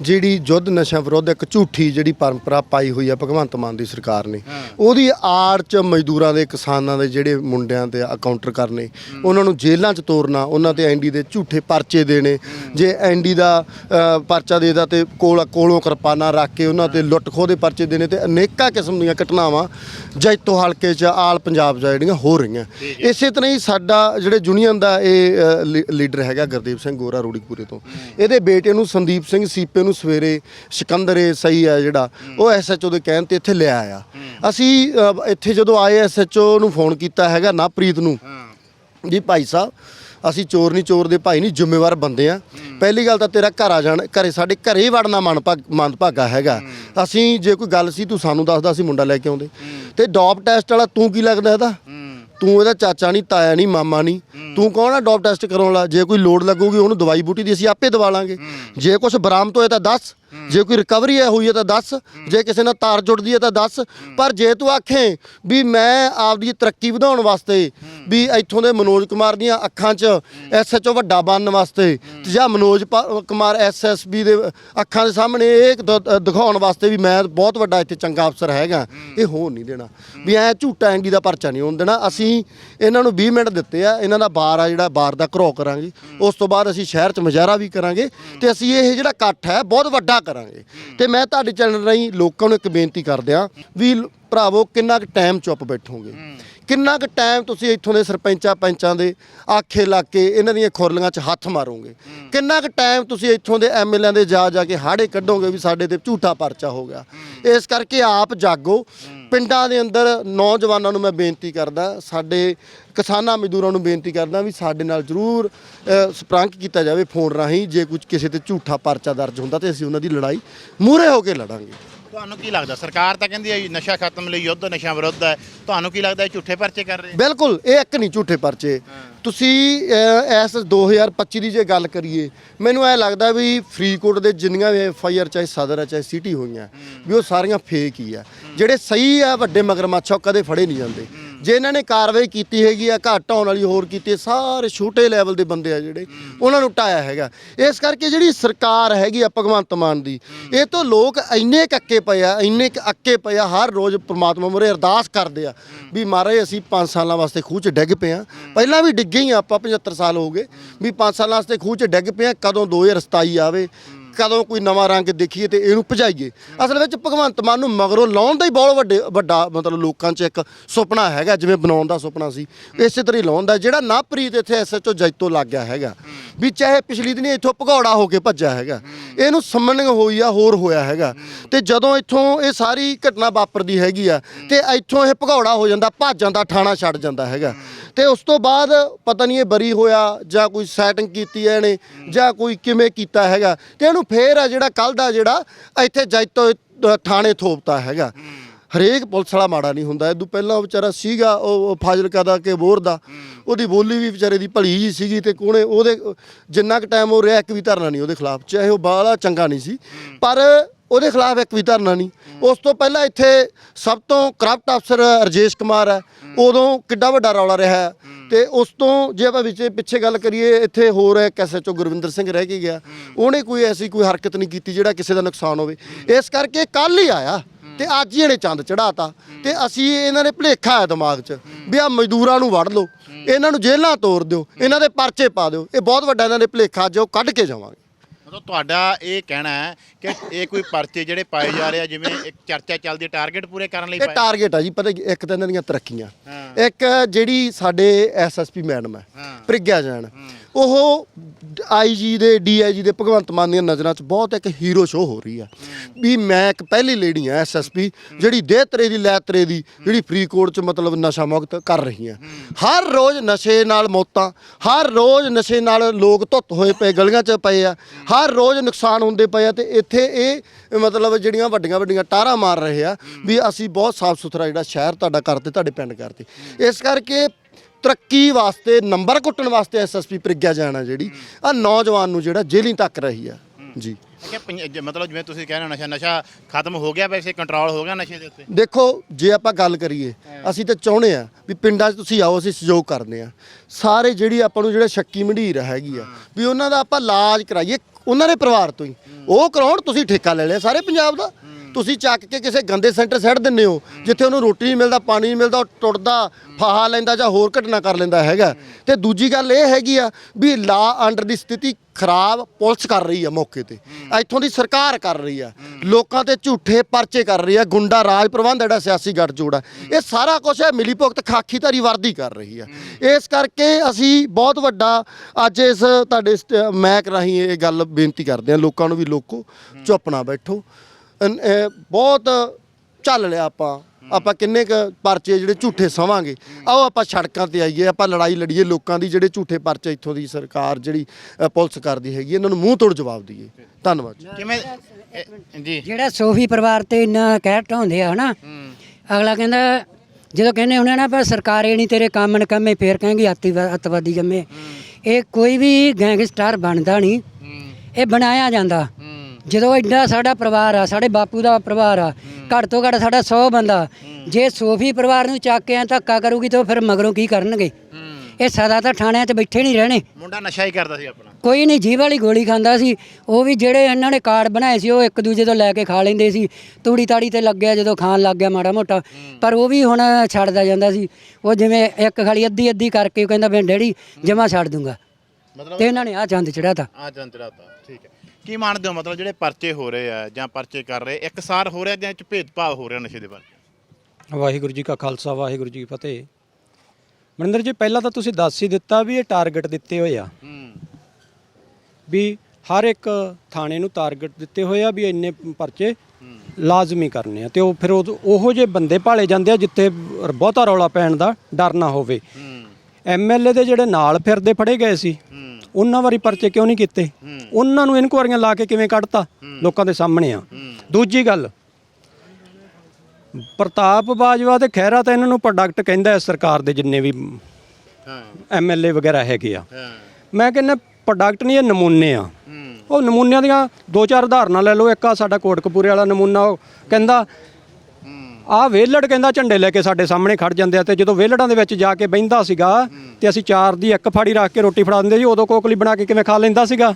ਜਿਹੜੀ ਯੁੱਧ ਨਸ਼ਾ ਵਿਰੁੱਧ ਇੱਕ ਝੂਠੀ ਜਿਹੜੀ ਪਰੰਪਰਾ ਪਾਈ ਹੋਈ ਆ ਭਗਵੰਤ ਮਾਨ ਦੀ ਸਰਕਾਰ ਨੇ। ਉਹਦੀ ਆੜ ਚ ਮਜ਼ਦੂਰਾਂ ਦੇ ਕਿਸਾਨਾਂ ਦੇ ਜਿਹੜੇ ਮੁੰਡਿਆਂ ਤੇ ਅਕਾਊਂਟਰ ਕਰਨੇ। ਉਹਨਾਂ ਨੂੰ ਜੇਲ੍ਹਾਂ ਚ ਤੋਰਨਾ। ਉਹਨਾਂ ਤੇ ਐਂਡੀ ਦੇ ਝੂਠੇ ਪਰਚੇ ਦੇਣੇ। ਜੇ ਐਂਡੀ ਦਾ ਅ, ਪਰਚਾ ਦੇਦਾ ਤੇ ਕੋਲ ਕੋਲੋਂ ਕਿਰਪਾਨਾਂ ਰੱਖ ਕੇ ਉਹਨਾਂ ਤੇ ਲੁੱਟ ਖੋਹ ਦੇ ਪਰਚੇ ਦੇਣੇ ਤੇ ਅਨੇਕਾਂ ਕਿਸਮ ਦੀਆਂ ਘਟਨਾਵਾਂ ਜੈਤੋ ਹਲਕੇ ਚ ਆਲ ਪੰਜਾਬ 'ਚ ਜਿਹੜੀਆਂ ਹੋ ਰਹੀਆਂ। ਇਸੇ ਤਰ੍ਹਾਂ ਹੀ ਸਾਡਾ ਜਿਹੜੇ ਯੂਨੀਅਨ ਦਾ ਇਹ ਲੀਡਰ ਹੈਗਾ ਗੁਰਦੀਪ ਸਿੰਘ ਗੋਰਾ ਰੂੜੀਪੁਰੇ ਤੋਂ। ਇਹਦੇ ਬੇਟੇ ਨੂੰ ਸੰਦੀਪ ਸਿੰਘ ਸੀਪੇ ਨੂੰ ਸਵੇਰੇ ਸਿਕੰਦਰ ਸਹੀ ਹੈ ਜਿਹੜਾ ਉਹ ਐਸਐਚਓ ਦੇ ਕਹਿਣ ਤੇ ਇੱਥੇ ਲਿਆ ਆ ਅਸੀਂ ਇੱਥੇ ਜਦੋਂ ਆਏ ਐਸਐਚਓ ਨੂੰ ਫੋਨ ਕੀਤਾ ਹੈਗਾ ਨਾ। ਪ੍ਰੀਤ ਨੂੰ ਜੀ ਭਾਈ ਸਾਹਿਬ ਅਸੀਂ ਚੋਰ ਨਹੀਂ, ਚੋਰ ਦੇ ਭਾਈ ਨਹੀਂ, ਜ਼ਿੰਮੇਵਾਰ ਬੰਦੇ ਆ। ਪਹਿਲੀ ਗੱਲ ਤਾਂ ਤੇਰਾ ਘਰ ਆ ਜਾਣ, ਘਰੇ ਸਾਡੇ ਘਰੇ ਹੀ ਵੜਨਾ ਮਨ ਮੰਦ ਭਾਗਾ ਹੈਗਾ। ਅਸੀਂ ਜੇ ਕੋਈ ਗੱਲ ਸੀ, ਤੂੰ ਸਾਨੂੰ ਦੱਸਦਾ, ਅਸੀਂ ਮੁੰਡਾ ਲੈ ਕੇ ਆਉਂਦੇ। ਤੇ ਡੌਪ ਟੈਸਟ ਵਾਲਾ ਤੂੰ ਕੀ ਲੱਗਦਾ ਇਹਦਾ? ਤੂੰ ਇਹਦਾ ਚਾਚਾ ਨਹੀਂ, ਤਾਇਆ ਨਹੀਂ, ਮਾਮਾ ਨਹੀਂ। ਤੂੰ ਕੌਣ ਆ ਡੌਪ ਟੈਸਟ ਕਰਾਉਣ ਵਾਲਾ? ਜੇ ਕੋਈ ਲੋੜ ਲੱਗੂਗੀ, ਉਹਨੂੰ ਦਵਾਈ ਬੂਟੀ ਦੀ ਅਸੀਂ ਆਪੇ ਦਵਾ ਲਾਂਗੇ। ਜੇ ਕੁਝ ਬਰਾਮਦ ਹੋਏ ਤਾਂ ਦੱਸ। ਜੇ ਕੋਈ ਰਿਕਵਰੀ ਹੈ ਹੋਈ ਹੈ ਤਾਂ ਦੱਸ, ਜੇ ਕਿਸੇ ਨਾਲ ਤਾਰ ਜੁੜਦੀ ਹੈ ਤਾਂ ਦੱਸ। ਪਰ ਜੇ ਤੂੰ ਆਖੇ ਵੀ ਮੈਂ ਆਪਦੀ ਤਰੱਕੀ ਵਧਾਉਣ ਵਾਸਤੇ ਵੀ ਇੱਥੋਂ ਦੇ ਮਨੋਜ ਕੁਮਾਰ ਦੀਆਂ ਅੱਖਾਂ 'ਚ ਐਸਐਚਓ ਵੱਡਾ ਬਣਨ ਵਾਸਤੇ ਤੇ ਜਾਂ ਮਨੋਜ ਪਾ- ਕੁਮਾਰ ਐਸਐਸਬੀ ਦੇ ਅੱਖਾਂ ਦੇ ਸਾਹਮਣੇ ਇਹ ਦ- ਦਿਖਾਉਣ ਵਾਸਤੇ ਵੀ ਮੈਂ ਬਹੁਤ ਵੱਡਾ ਇੱਥੇ ਚੰਗਾ ਅਫਸਰ ਹੈਗਾ, ਇਹ ਹੋਣ ਨਹੀਂ ਦੇਣਾ। ਵੀ ਐ ਝੂਟਾ ਐਂਡੀ ਦਾ ਪਰਚਾ ਨਹੀਂ ਹੋਣ ਦੇਣਾ। ਅਸੀਂ ਇਹਨਾਂ ਨੂੰ 20 ਮਿੰਟ ਦਿੱਤੇ ਆ, ਇਹਨਾਂ ਦਾ ਬਾਰ ਆ ਜਿਹੜਾ ਬਾਰ ਦਾ ਘਰੋ ਕਰਾਂਗੇ। ਉਸ ਤੋਂ ਬਾਅਦ ਅਸੀਂ ਸ਼ਹਿਰ 'ਚ ਮੁਜ਼ਾਹਰਾ ਵੀ ਕਰਾਂਗੇ ਤੇ ਅਸੀਂ ਇਹ ਜਿਹੜਾ ਇਕੱਠ ਹੈ, ਬਹੁਤ ਵੱਡਾ ਕਰਾਂਗੇ। ਤੇ ਮੈਂ ਤੁਹਾਡੇ ਚੈਨਲ ਰਾਹੀਂ ਲੋਕਾਂ ਨੂੰ ਇੱਕ ਬੇਨਤੀ ਕਰਦਿਆਂ ਵੀ ਭਰਾਵੋ ਕਿੰਨਾ ਕੁ ਟਾਈਮ ਚੁੱਪ ਬੈਠੋਗੇ? ਕਿੰਨਾ ਕੁ ਟਾਈਮ ਤੁਸੀਂ ਇੱਥੋਂ ਦੇ ਸਰਪੰਚਾਂ ਪੰਚਾਂ ਦੇ ਆਖੇ ਲਾ ਕੇ ਇਹਨਾਂ ਦੀਆਂ ਖੁਰਲੀਆਂ 'ਚ ਹੱਥ ਮਾਰੋਗੇ? ਕਿੰਨਾ ਕੁ ਟਾਈਮ ਤੁਸੀਂ ਇੱਥੋਂ ਦੇ ਐਮਐਲਏ ਦੇ ਜਾ ਜਾ ਕੇ ਹਾੜੇ ਕੱਢੋਗੇ ਵੀ ਸਾਡੇ ਤੇ ਝੂਠਾ ਪਰਚਾ ਹੋ ਗਿਆ? ਇਸ ਕਰਕੇ ਆਪ ਜਾਗੋ। ਪਿੰਡਾਂ ਦੇ ਅੰਦਰ ਨੌਜਵਾਨਾਂ ਨੂੰ ਮੈਂ ਬੇਨਤੀ ਕਰਦਾ ਸਾਡੇ ਕਿਸਾਨਾਂ ਮਜ਼ਦੂਰਾਂ ਨੂੰ ਬੇਨਤੀ ਕਰਦਾ ਵੀ ਸਾਡੇ ਨਾਲ ਜ਼ਰੂਰ ਸੰਪਰਕ ਕੀਤਾ ਜਾਵੇ ਫੋਨ ਰਾਹੀਂ ਜੇ ਕੁਝ ਕਿਸੇ ਤੇ ਝੂਠਾ ਪਰਚਾ ਦਰਜ ਹੁੰਦਾ ਤੇ ਅਸੀਂ ਉਹਨਾਂ ਦੀ ਲੜਾਈ ਮੂਹਰੇ ਹੋ ਕੇ ਲੜਾਂਗੇ। ਤੁਹਾਨੂੰ ਕੀ ਲੱਗਦਾ? ਸਰਕਾਰ ਤਾਂ ਕਹਿੰਦੀ ਹੈ ਨਸ਼ਾ ਖਤਮ ਲਈ ਯੁੱਧ ਨਸ਼ਾ ਵਿਰੁੱਧ ਹੈ। ਤੁਹਾਨੂੰ ਕੀ ਲੱਗਦਾ ਇਹ ਝੂਠੇ ਪਰਚੇ ਕਰ ਰਹੇ? ਬਿਲਕੁਲ ਇਹ ਇੱਕ ਨਹੀਂ ਝੂਠੇ ਪਰਚੇ। ਤੁਸੀਂ ਇਸ 2025 ਦੀ ਜੇ ਗੱਲ ਕਰੀਏ ਮੈਨੂੰ ਐ ਲੱਗਦਾ ਵੀ ਫਰੀਦਕੋਟ ਦੇ ਜਿੰਨੀਆਂ ਵੀ ਐਫ ਆਈ ਆਰ ਚਾਹੇ ਸਦਰ ਹੈ ਚਾਹੇ ਸਿਟੀ ਹੋਈਆਂ ਵੀ ਉਹ ਸਾਰੀਆਂ ਫੇਕ ਹੀ ਆ। ਜਿਹੜੇ ਸਹੀ ਆ ਵੱਡੇ ਮਗਰਮੱਛ ਆ, ਉਹ ਕਦੇ ਫੜੇ ਨਹੀਂ ਜਾਂਦੇ। ਜੇ ਇਹਨਾਂ ਨੇ ਕਾਰਵਾਈ ਕੀਤੀ ਹੈਗੀ ਆ ਘੱਟ ਆਉਣ ਵਾਲੀ ਹੋਰ ਕੀਤੀ ਸਾਰੇ ਛੋਟੇ ਲੈਵਲ ਦੇ ਬੰਦੇ ਆ ਜਿਹੜੇ, ਉਹਨਾਂ ਨੂੰ ਟਾਇਆ ਹੈਗਾ। ਇਸ ਕਰਕੇ ਜਿਹੜੀ ਸਰਕਾਰ ਹੈਗੀ ਆ ਭਗਵੰਤ ਮਾਨ ਦੀ, ਇਹ ਤੋਂ ਲੋਕ ਇੰਨੇ ਕੱਕੇ ਪਏ ਆ, ਇੰਨੇ ਕੁ ਅੱਕੇ ਪਏ ਆ, ਹਰ ਰੋਜ਼ ਪ੍ਰਮਾਤਮਾ ਮੁਰੇ ਅਰਦਾਸ ਕਰਦੇ ਆ ਵੀ ਮਹਾਰਾਜ, ਅਸੀਂ 5 ਸਾਲਾਂ ਵਾਸਤੇ ਖੂਹ 'ਚ ਡਿੱਗ ਪਏ ਆ। ਪਹਿਲਾਂ ਵੀ ਡਿੱਗੇ ਹੀ ਆ ਆਪਾਂ 75 ਸਾਲ ਹੋ ਗਏ ਵੀ 5 ਸਾਲਾਂ ਵਾਸਤੇ ਖੂਹ 'ਚ ਡਿੱਗ ਪਏ ਆ, ਕਦੋਂ 2027 ਆਵੇ ਕਦੋਂ ਕੋਈ ਨਵਾਂ ਰੰਗ ਦੇਖੀਏ ਤੇ ਇਹਨੂੰ ਭਜਾਈਏ। ਅਸਲ ਵਿੱਚ ਭਗਵੰਤ ਮਾਨ ਨੂੰ ਮਗਰੋਂ ਲਾਉਣ ਦਾ ਹੀ ਬਹੁਤ ਵੱਡੇ, ਵੱਡਾ ਮਤਲਬ ਲੋਕਾਂ 'ਚ ਇੱਕ ਸੁਪਨਾ ਹੈਗਾ, ਜਿਵੇਂ ਬਣਾਉਣ ਦਾ ਸੁਪਨਾ ਸੀ। ਇਸੇ ਤਰ੍ਹਾਂ ਹੀ ਲਾਉਣ ਦਾ, ਜਿਹੜਾ ਨਾ ਪ੍ਰੀਤ ਇੱਥੇ ਐਸਐਚਓ ਜੈਤੋ ਲੱਗ ਗਿਆ ਹੈਗਾ। ਵੀ ਚਾਹੇ ਪਿਛਲੀ ਦਿਨੀ ਇੱਥੋਂ ਭਗੌੜਾ ਹੋ ਕੇ ਭੱਜਿਆ ਹੈਗਾ, ਇਹਨੂੰ ਸਮਨਿੰਗ ਹੋਈ ਆ, ਹੋਰ ਹੋਇਆ ਹੈਗਾ। ਤੇ ਜਦੋਂ ਇੱਥੋਂ ਇਹ ਸਾਰੀ ਘਟਨਾ ਵਾਪਰਦੀ ਹੈਗੀ ਆ, ਤੇ ਇੱਥੋਂ ਇਹ ਭਗੌੜਾ ਹੋ ਜਾਂਦਾ, ਭੱਜ ਜਾਂਦਾ ਥਾਣਾ ਛੱਡ ਜਾਂਦਾ ਹੈਗਾ। ਤੇ ਉਸ ਤੋਂ ਬਾਅਦ ਪਤਾ ਨਹੀਂ ਇਹ ਬਰੀ ਹੋਇਆ ਜਾਂ ਕੋਈ ਸੈਟਿੰਗ ਕੀਤੀ ਹੈ ਇਹਨੇ, ਜਾਂ ਕੋਈ ਕਿਵੇਂ ਕੀਤਾ ਹੈਗਾ, ਤੇ ਇਹਨੂੰ ਫੇਰ ਆ ਜਿਹੜਾ ਕੱਲ ਦਾ ਜਿਹੜਾ ਇੱਥੇ ਜੈਤੋ ਅ, ਥਾਣੇ ਥੋਪਤਾ ਹੈਗਾ। ਹਰੇਕ ਪੁਲਿਸ ਵਾਲਾ ਮਾੜਾ ਨਹੀਂ ਹੁੰਦਾ। ਇਦੋਂ ਪਹਿਲਾਂ ਉਹ ਵਿਚਾਰਾ ਸੀਗਾ ਉਹ ਫਾਜ਼ਿਲਕਾ ਦਾ ਕਿ ਬੋਰ ਦਾ। ਉਹਦੀ ਬੋਲੀ ਵੀ ਵਿਚਾਰੇ ਦੀ ਭਲੀ ਜੀ ਸੀਗੀ ਤੇ ਕੋਣੇ ਉਹਦੇ ਜਿੰਨਾ ਕੁ ਟਾਈਮ ਉਹ ਰਿਹਾ ਇੱਕ ਵੀ ਧਰਨਾ ਨਹੀਂ ਉਹਦੇ ਖਿਲਾਫ। ਚਾਹੇ ਉਹ ਬਾਹਲਾ ਚੰਗਾ ਨਹੀਂ ਸੀ। ਪਰ ਉਹਦੇ ਖਿਲਾਫ ਇੱਕ ਵੀ ਧਰਨਾ ਨਹੀਂ। ਉਸ ਤੋਂ ਪਹਿਲਾਂ ਇੱਥੇ ਸਭ ਤੋਂ ਕਰਪਟ ਅਫਸਰ ਰਜੇਸ਼ ਕੁਮਾਰ ਹੈ। ਉਦੋਂ ਕਿੱਡਾ ਵੱਡਾ ਰੌਲਾ ਰਿਹਾ। ਹੈ। ਤੇ ਉਸ ਤੋਂ ਜੇ ਆਪਾਂ ਵਿੱਚ ਪਿੱਛੇ ਗੱਲ ਕਰੀਏ ਇੱਥੇ ਹੋਰ ਇੱਕ ਐਸਐਚਓ ਗੁਰਵਿੰਦਰ ਸਿੰਘ ਰਹਿ ਕੇ ਗਿਆ। ਉਹਨੇ ਕੋਈ ਐਸੀ ਕੋਈ ਹਰਕਤ ਨਹੀਂ ਕੀਤੀ ਜਿਹੜਾ ਕਿਸੇ ਦਾ ਨੁਕਸਾਨ ਹੋਵੇ। ਇਸ ਕਰਕੇ ਕੱਲ ਹੀ ਆਇਆ ਤੇ ਅੱਜ ਹੀ ਇਹਨੇ ਚੰਦ ਚੜਾਤਾ ਤੇ ਅਸੀਂ ਇਹਨਾਂ ਨੇ ਭੁਲੇਖਾ ਹੈ ਦਿਮਾਗ 'ਚ ਵੀ ਆ ਮਜ਼ਦੂਰਾਂ ਨੂੰ ਵੜ ਲਓ। ਇਹਨਾਂ ਨੂੰ ਜੇਲ੍ਹਾਂ ਤੋਰ ਦਿਓ। ਇਹਨਾਂ ਦੇ ਪਰਚੇ ਪਾ ਦਿਓ। ਇਹ ਬਹੁਤ ਵੱਡਾ ਇਹਨਾਂ ਨੇ ਭੁਲੇਖਾ। ਜੋ ਕੱਢ ਕੇ ਜਾਵਾਂਗੇ। ਮਤਲਬ ਤੁਹਾਡਾ ਇਹ ਕਹਿਣਾ ਹੈ ਕਿ ਇਹ ਕੋਈ ਪਰਚੇ ਜਿਹੜੇ ਪਾਏ ਜਾ ਰਹੇ ਆ ਜਿਵੇਂ ਇੱਕ ਚਰਚਾ ਚੱਲਦੀ ਟਾਰਗੇਟ ਪੂਰੇ ਕਰਨ ਲਈ ਇਹ ਪਾਏ ਟਾਰਗੇਟ ਆ ਜੀ ਪਤਾ ਕੀ, ਇੱਕ ਤਾਂ ਇਹਨਾਂ ਦੀਆਂ ਤਰੱਕੀਆਂ ਹਾਂ। ਇੱਕ ਜਿਹੜੀ ਸਾਡੇ ਐਸਐਸਪੀ ਮੈਡਮ ਹੈ ਹਾਂ। ਪ੍ਰਿਗਿਆ ਜੈਨ ਉਹ ਆਈਜੀ ਦੇ ਡੀਆਈਜੀ ਦੇ ਭਗਵੰਤ ਮਾਨ ਦੀਆਂ ਨਜ਼ਰਾਂ 'ਚ ਬਹੁਤ ਇੱਕ ਹੀਰੋ ਸ਼ੋ ਹੋ ਰਹੀ ਆ। ਵੀ ਮੈਂ ਇੱਕ ਪਹਿਲੀ ਲੇਡੀ ਆ ਐਸਐਸਪੀ ਜਿਹੜੀ ਦੇਹ ਤਰੇ ਦੀ ਲੈਤਰੇ ਦੀ, ਜਿਹੜੀ ਫਰੀਦਕੋਟ 'ਚ ਮਤਲਬ ਨਸ਼ਾ ਮੁਕਤ ਕਰ ਰਹੀ ਆ। ਹਰ ਰੋਜ਼ ਨਸ਼ੇ ਨਾਲ ਮੌਤਾਂ, ਹਰ ਰੋਜ਼ ਨਸ਼ੇ ਨਾਲ ਲੋਕ ਧੁੱਤ ਹੋਏ ਪਏ, ਗਲੀਆਂ 'ਚ ਪਏ ਆ। ਹਰ ਰੋਜ਼ ਨੁਕਸਾਨ ਹੁੰਦੇ ਪਏ ਆ ਤੇ ਇੱਥੇ ਇਹ ਮਤਲਬ ਜਿਹੜੀਆਂ ਵੱਡੀਆਂ ਵੱਡੀਆਂ ਟਾਰਾਂ ਮਾਰ ਰਹੇ ਆ ਵੀ ਅਸੀਂ ਬਹੁਤ ਸਾਫ਼ ਸੁਥਰਾ ਜਿਹੜਾ ਸ਼ਹਿਰ ਤੁਹਾਡਾ ਕਰਤੇ ਤੁਹਾਡੇ ਪਿੰਡ ਕਰਤੇ ਇਸ ਕਰਕੇ ਤਰੱਕੀ ਵਾਸਤੇ ਨੰਬਰ ਕੁੱਟਣ ਵਾਸਤੇ ਐਸਐਸਪੀ ਪ੍ਰਿਗਿਆ ਜਾਣਾ ਜਿਹੜੀ ਆ ਨੌਜਵਾਨ ਨੂੰ ਜਿਹੜਾ ਜੇਲ੍ਹੀਂ ਤੱਕ ਰਹੀ ਆ। ਜੀ। ਕਿ ਪੰਜ- ਜ- ਮਤਲਬ ਜਿਵੇਂ ਤੁਸੀਂ ਕਹਿ ਰਹੇ ਹੋ ਨਸ਼ਾ ਨਸ਼ਾ ਖਤਮ ਹੋ ਗਿਆ ਵੈਸੇ ਕੰਟਰੋਲ ਹੋ ਗਿਆ ਨਸ਼ੇ ਦੇ ਉੱਤੇ? ਦੇਖੋ ਜੇ ਆਪਾਂ ਗੱਲ ਕਰੀਏ ਅਸੀਂ ਤਾਂ ਚਾਹੁੰਦੇ ਆ ਵੀ ਪਿੰਡਾਂ 'ਚ ਤੁਸੀਂ ਆਓ ਅਸੀਂ ਸਹਿਯੋਗ ਕਰਦੇ ਆ ਸਾਰੇ ਜਿਹੜੀ ਆਪਾਂ ਨੂੰ ਜਿਹੜਾ ਸ਼ੱਕੀ ਮੰਢੀਰ ਹੈਗੀ ਆ ਵੀ ਉਹਨਾਂ ਦਾ ਆਪਾਂ ਇਲਾਜ ਕਰਾਈਏ ਉਹਨਾਂ ਦੇ ਪਰਿਵਾਰ ਤੋਂ ਹੀ। ਉਹ ਕਰਾਉਣ ਤੁਸੀਂ ਠੇਕਾ ਲੈ ਲਿਆ ਸਾਰੇ ਪੰਜਾਬ ਦਾ। ਤੁਸੀਂ ਚੱਕ ਕੇ ਕਿਸੇ ਗੰਦੇ ਸੈਂਟਰ ਸੈੱਟ ਦਿੰਦੇ ਹੋ, ਜਿੱਥੇ ਉਹਨੂੰ ਰੋਟੀ ਨਹੀਂ ਮਿਲਦਾ, ਪਾਣੀ ਨਹੀਂ ਮਿਲਦਾ, ਉਹ ਟੁੱਟਦਾ, ਫਾਹਾ ਲੈਂਦਾ ਜਾਂ ਹੋਰ ਘਟਨਾ ਕਰ ਲੈਂਦਾ ਹੈਗਾ। ਤੇ ਦੂਜੀ ਗੱਲ ਇਹ ਹੈਗੀ ਆ ਵੀ ਲਾ ਅੰਡਰ ਦੀ ਸਥਿਤੀ ਖਰਾਬ ਪੁਲਿਸ ਕਰ ਰਹੀ ਆ ਮੌਕੇ ਤੇ। ਇੱਥੋਂ ਦੀ ਸਰਕਾਰ ਕਰ ਰਹੀ ਆ। ਲੋਕਾਂ ਤੇ ਝੂਠੇ ਪਰਚੇ ਕਰ ਰਹੀ ਆ। ਗੁੰਡਾ ਰਾਜ ਪ੍ਰਬੰਧ ਜਿਹੜਾ ਸਿਆਸੀ ਗੱਠਜੋੜ ਆ। ਇਹ ਸਾਰਾ ਕੁਝ ਹੈ, ਮਿਲੀ ਭੁਗਤ ਖਾਖੀਧਾਰੀ ਵਰਦੀ ਕਰ ਰਹੀ ਆ। ਇਸ ਕਰਕੇ ਅਸੀਂ ਬਹੁਤ ਵੱਡਾ ਅੱਜ ਇਸ ਤੁਹਾਡੇ ਸਟ- ਮੈਕ ਰਾਹੀਂ ਇਹ ਗੱਲ ਬੇਨਤੀ ਕਰਦੇ ਆ। ਲੋਕਾਂ ਨੂੰ ਵੀ ਲੋਕੋ, ਚੁੱਪ ਨਾ ਬੈਠੋ। ਅਨ- ਇਹ ਬਹੁਤ ਚੱਲ ਲਿਆ ਆਪਾਂ। ਆਪਾਂ ਕਿੰਨੇ ਕ ਪਰਚੇ ਜਿਹੜੇ ਝੂਠੇ ਸਵਾਂਗੇ ਆਓ ਆਪਾਂ ਸੜਕਾਂ ਤੇ ਆਈਏ ਆਪਾਂ ਲੜਾਈ ਲੜੀਏ ਲੋਕਾਂ ਦੀ ਜਿਹੜੇ ਝੂਠੇ ਪਰਚੇ ਇੱਥੋਂ ਦੀ ਸਰਕਾਰ ਜਿਹੜੀ ਅ, ਪੁਲਿਸ ਕਰਦੀ ਹੈਗੀ ਇਹਨਾਂ ਨੂੰ ਮੂੰਹ ਤੋੜ ਜਵਾਬ ਦਈਏ। ਧੰਨਵਾਦ ਜੀ। ਕਿਵੇਂ? ਇਹ- ਜੀ। ਜਿਹੜਾ ਸੋਫੀ ਪਰਿਵਾਰ ਤੇ ਇੰਨਾ ਕਹਿ ਢਾਉਂਦੇ ਆ ਹਨਾ? ਅਗਲਾ ਕਹਿੰਦਾ ਜਦੋਂ ਕਹਿੰਦੇ ਹੁੰਦੇ ਆ ਨਾ ਪਰ ਸਰਕਾਰੇ ਨਹੀਂ ਤੇਰੇ ਕੰਮ ਨਕਮੇ ਫੇਰ ਕहेंगे ਅੱਤੀਵਾ- ਅੱਤਵਾਦੀ ਜੰਮੇ। ਇਹ ਕੋਈ ਵੀ ਗੈਂਗਸਟਰ ਬਣਦਾ ਨਹੀਂ। ਇਹ ਬਣਾਇਆ ਜਾਂਦਾ। ਜਦੋਂ ਐਡਾ ਸਾਡਾ ਪਰਿਵਾਰ ਆ ਸਾਡੇ ਬਾਪੂ ਦਾ ਪਰਿਵਾਰ ਆ ਘੱਟ ਤੋਂ ਘੱਟ ਸਾਡਾ 100 ਬੰਦਾ ਜੇ ਸੋਫੀ ਪਰਿਵਾਰ ਨੂੰ ਚੱਕ ਕੇ ਐਂ ਧੱਕਾ ਕਰੂਗੀ ਤਾਂ ਫਿਰ ਮਗਰੋਂ ਕੀ ਕਰਨਗੇ? ਇਹ ਸਦਾ ਤਾਂ ਥਾਣਿਆਂ 'ਚ ਬੈਠੇ ਨਹੀਂ ਰਹਿਣੇ। ਮੁੰਡਾ ਨਸ਼ਾ ਹੀ ਕਰਦਾ ਸੀ ਆਪਣਾ। ਕੋਈ ਨਹੀਂ ਜੀਭ ਵਾਲੀ ਗੋਲੀ ਖਾਂਦਾ ਸੀ। ਉਹ ਵੀ ਜਿਹੜੇ ਇਹਨਾਂ ਨੇ ਕਾਰਡ ਬਣਾਏ ਸੀ ਉਹ ਇੱਕ ਦੂਜੇ ਤੋਂ ਲੈ ਕੇ ਖਾ ਲੈਂਦੇ ਸੀ। ਤੂੜੀ ਤਾੜੀ ਤੇ ਲੱਗਿਆ ਜਦੋਂ ਖਾਣ ਲੱਗ ਗਿਆ ਮਾੜਾ ਮੋਟਾ। ਪਰ ਉਹ ਵੀ ਹੁਣ ਛੱਡਦਾ ਜਾਂਦਾ ਸੀ। ਉਹ ਜਿਵੇਂ ਇੱਕ ਖਾਲੀ ਅੱਧੀ ਅੱਧੀ ਕਰਕੇ ਉਹ ਕਹਿੰਦਾ ਮੈਂ ਡੈਡੀ ਜਮਾ ਛੱਡ ਦੂੰਗਾ। ਤੇ ਇਹਨਾਂ ਨੇ ਆ ਚੰਦ ਚੜਾਤਾ ਆ ਠੀਕ ਹੈ ਕੀ ਮੰਨਦੇ ਹੋ? ਮਤਲਬ ਜਿਹੜੇ ਪਰਚੇ ਹੋ ਰਹੇ ਆ ਜਾਂ ਪਰਚੇ ਕਰ ਰਹੇ ਇੱਕ ਸਾਰ ਹੋ ਰਿਹਾ ਜਾਂ ਇਹ ਚ ਭੇਦਭਾਵ ਹੋ ਰਿਹਾ ਨਸ਼ੇ ਦੇ ਬਾਰੇ ਵਾਹਿਗੁਰੂ ਜੀ ਕਾ ਖਾਲਸਾ ਵਾਹਿਗੁਰੂ ਜੀ ਕੀ ਫਤਿਹ। ਮਨਿੰਦਰ ਜੀ ਪਹਿਲਾਂ ਤਾਂ ਤੁਸੀਂ ਦੱਸ ਹੀ ਦਿੱਤਾ ਵੀ ਇਹ ਟਾਰਗੇਟ ਦਿੱਤੇ ਹੋਏ ਆ। ਹੂੰ। ਵੀ ਹਰ ਇੱਕ ਥਾਣੇ ਨੂੰ ਟਾਰਗੇਟ ਦਿੱਤੇ ਹੋਏ ਆ ਵੀ ਇੰਨੇ ਪਰਚੇ ਲਾਜ਼ਮੀ ਕਰਨੇ ਆ। ਤੇ ਉਹ ਫਿਰ ਉਹ- ਉਹੋ ਜਿਹੇ ਬੰਦੇ ਭਾਲੇ ਜਾਂਦੇ ਆ ਜਿੱਥੇ ਬਹੁਤਾ ਰੌਲਾ ਪੈਣ ਦਾ ਡਰ ਨਾ ਹੋਵੇ। ਹੂੰ। ਐਮਐਲਏ ਦੇ ਜਿਹੜੇ ਨਾਲ ਫਿਰਦੇ ਫੜੇ ਗਏ ਸੀ। ਹੂੰ। ਉਹਨਾਂ ਵਾਰੀ ਪਰਚੇ ਕਿਉਂ ਨਹੀਂ ਕੀਤੇ? ਉਹਨਾਂ ਨੂੰ ਇਨਕੁਆਰੀਆਂ ਲਾ ਕੇ ਕਿਵੇਂ ਕੱਢਤਾ? ਲੋਕਾਂ ਦੇ ਸਾਹਮਣੇ ਆ। ਦੂਜੀ ਗੱਲ ਪ੍ਰਤਾਪ ਬਾਜਵਾ ਤੇ ਖਹਿਰਾ ਤਾਂ ਇਹਨਾਂ ਨੂੰ ਪ੍ਰੋਡਕਟ ਕਹਿੰਦਾ ਹੈ ਸਰਕਾਰ ਦੇ ਜਿੰਨੇ ਵੀ ਹਾਂ। ਐਮਐਲਏ ਵਗੈਰਾ ਹੈਗੇ ਆ। ਮੈਂ ਕਹਿੰਦਾ ਪ੍ਰੋਡਕਟ ਨਹੀਂ ਇਹ ਨਮੂਨੇ ਆ। ਉਹ ਨਮੂਨਿਆਂ ਦੀਆਂ ਦੋ ਚਾਰ ਉਦਾਹਰਨਾਂ ਲੈ ਲਓ। ਇੱਕ ਆ ਸਾਡਾ ਕੋਟਕਪੂਰੇ ਵਾਲਾ ਨਮੂਨਾ ਉਹ ਕਹਿੰਦਾ ਆਹ ਵੇਲੜ ਕਹਿੰਦਾ ਝੰਡੇ ਲੈ ਕੇ ਸਾਡੇ ਸਾਹਮਣੇ ਖੜ ਜਾਂਦੇ ਆ ਤੇ ਜਦੋਂ ਵੇਲੜਾਂ ਦੇ ਵਿੱਚ ਜਾ ਕੇ ਬਹਿੰਦਾ ਸੀਗਾ ਤੇ ਅਸੀਂ ਚਾਰ ਦੀ ਇੱਕ ਫਾੜੀ ਰੱਖ ਕੇ ਰੋਟੀ ਫੜਾ ਦਿੰਦੇ ਸੀ ਉਦੋਂ ਕੋਕਲੀ ਬਣਾ ਕੇ ਕਿਵੇਂ ਖਾ ਲੈਂਦਾ ਸੀਗਾ?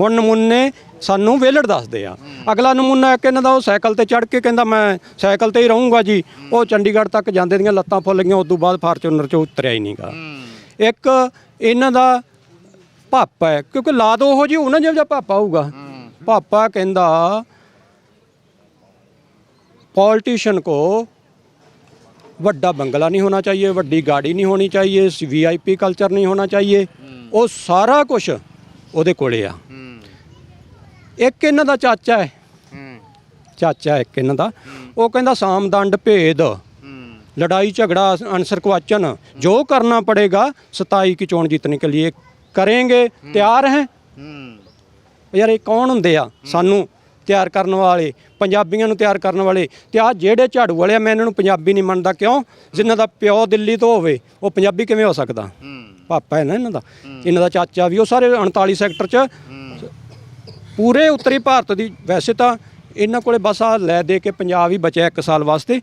ਹੁਣ ਨਮੂਨੇ ਸਾਨੂੰ ਵੇਲੜ ਦੱਸਦੇ ਆ। ਅਗਲਾ ਨਮੂਨਾ ਇੱਕ ਇਹਨਾਂ ਦਾ ਉਹ ਸਾਈਕਲ ਤੇ ਚੜ ਕੇ ਕਹਿੰਦਾ ਮੈਂ ਸਾਈਕਲ ਤੇ ਹੀ ਰਹੂੰਗਾ ਜੀ। ਉਹ ਚੰਡੀਗੜ੍ਹ ਤੱਕ ਜਾਂਦੇ ਦੀਆਂ ਲੱਤਾਂ ਫੁੱਲ ਗਈਆਂ ਉਸ ਤੋਂ ਬਾਅਦ ਫਾਰਚੂਨਰ ਚੋਂ ਉਤਰਿਆ ਹੀ ਨਹੀਂਗਾ। ਇੱਕ ਇਹਨਾਂ ਦਾ ਪਾਪਾ ਹੈ ਕਿਉਂਕਿ ਲਾਦ ਉਹੋ ਜੀ ਉਹਨਾਂ ਜਿਹਾ ਪਾਪਾ ਹੋਊਗਾ। ਪਾਪਾ ਕਹਿੰਦਾ पॉलिटिशियन को ਵੱਡਾ ਬੰਗਲਾ ਨਹੀਂ ਹੋਣਾ ਚਾਹੀਏ ਵੱਡੀ ਗਾੜੀ ਨਹੀਂ ਹੋਣੀ ਚਾਹੀਏ ਵੀਆਈਪੀ ਕਲਚਰ ਨਹੀਂ ਹੋਣਾ ਚਾਹੀਏ। ਉਹ ਸਾਰਾ ਕੁਝ ਉਹਦੇ ਕੋਲੇ ਆ। ਇੱਕ ਇਹਨਾਂ ਦਾ ਚਾਚਾ ਹੈ। ਚਾਚਾ ਇੱਕ ਇਹਨਾਂ ਦਾ। ਉਹ ਕਹਿੰਦਾ ਸਾਮਦੰਡ ਭੇਦ ਲੜਾਈ ਝਗੜਾ ਅਨਸਰ ਕੁਆਚਨ ਜੋ ਕਰਨਾ ਪੜੇਗਾ 27 ਕੀ ਚੋਣ ਜਿੱਤਣ ਕੇ ਲਈ ਕਰਾਂਗੇ। ਤਿਆਰ ਹੈ? ਯਾਰ ਇਹ ਕੌਣ ਹੁੰਦੇ ਆ? ਸਾਨੂੰ ਤਿਆਰ ਕਰਨ ਵਾਲੇ ਪੰਜਾਬੀਆਂ ਨੂੰ ਤਿਆਰ ਕਰਨ ਵਾਲੇ ਤੇ ਆ ਜਿਹੜੇ ਝਾੜੂ ਵਾਲੇ ਆ ਮੈਂ ਇਹਨਾਂ ਨੂੰ ਪੰਜਾਬੀ ਨਹੀਂ ਮੰਨਦਾ ਕਿਉਂ? ਜਿਨ੍ਹਾਂ ਦਾ ਪਿਓ ਦਿੱਲੀ ਤੋਂ ਹੋਵੇ ਉਹ ਪੰਜਾਬੀ ਕਿਵੇਂ ਹੋ ਸਕਦਾ? ਪਾਪਾ ਹੈ ਨਾ ਇਹਨਾਂ ਦਾ? ਇਹਨਾਂ ਦਾ ਚਾਚਾ ਵੀ ਉਹ ਸਾਰੇ 39 ਸੈਕਟਰ 'ਚ। ਪੂਰੇ ਉੱਤਰੀ ਭਾਰਤ ਦੀ ਵੈਸੇ ਤਾਂ ਇਹਨਾਂ ਕੋਲੇ ਬਸ ਆ ਲੈ ਦੇ ਕੇ ਪੰਜਾਬ ਹੀ ਬਚਿਆ ਇੱਕ ਸਾਲ ਵਾਸਤੇ।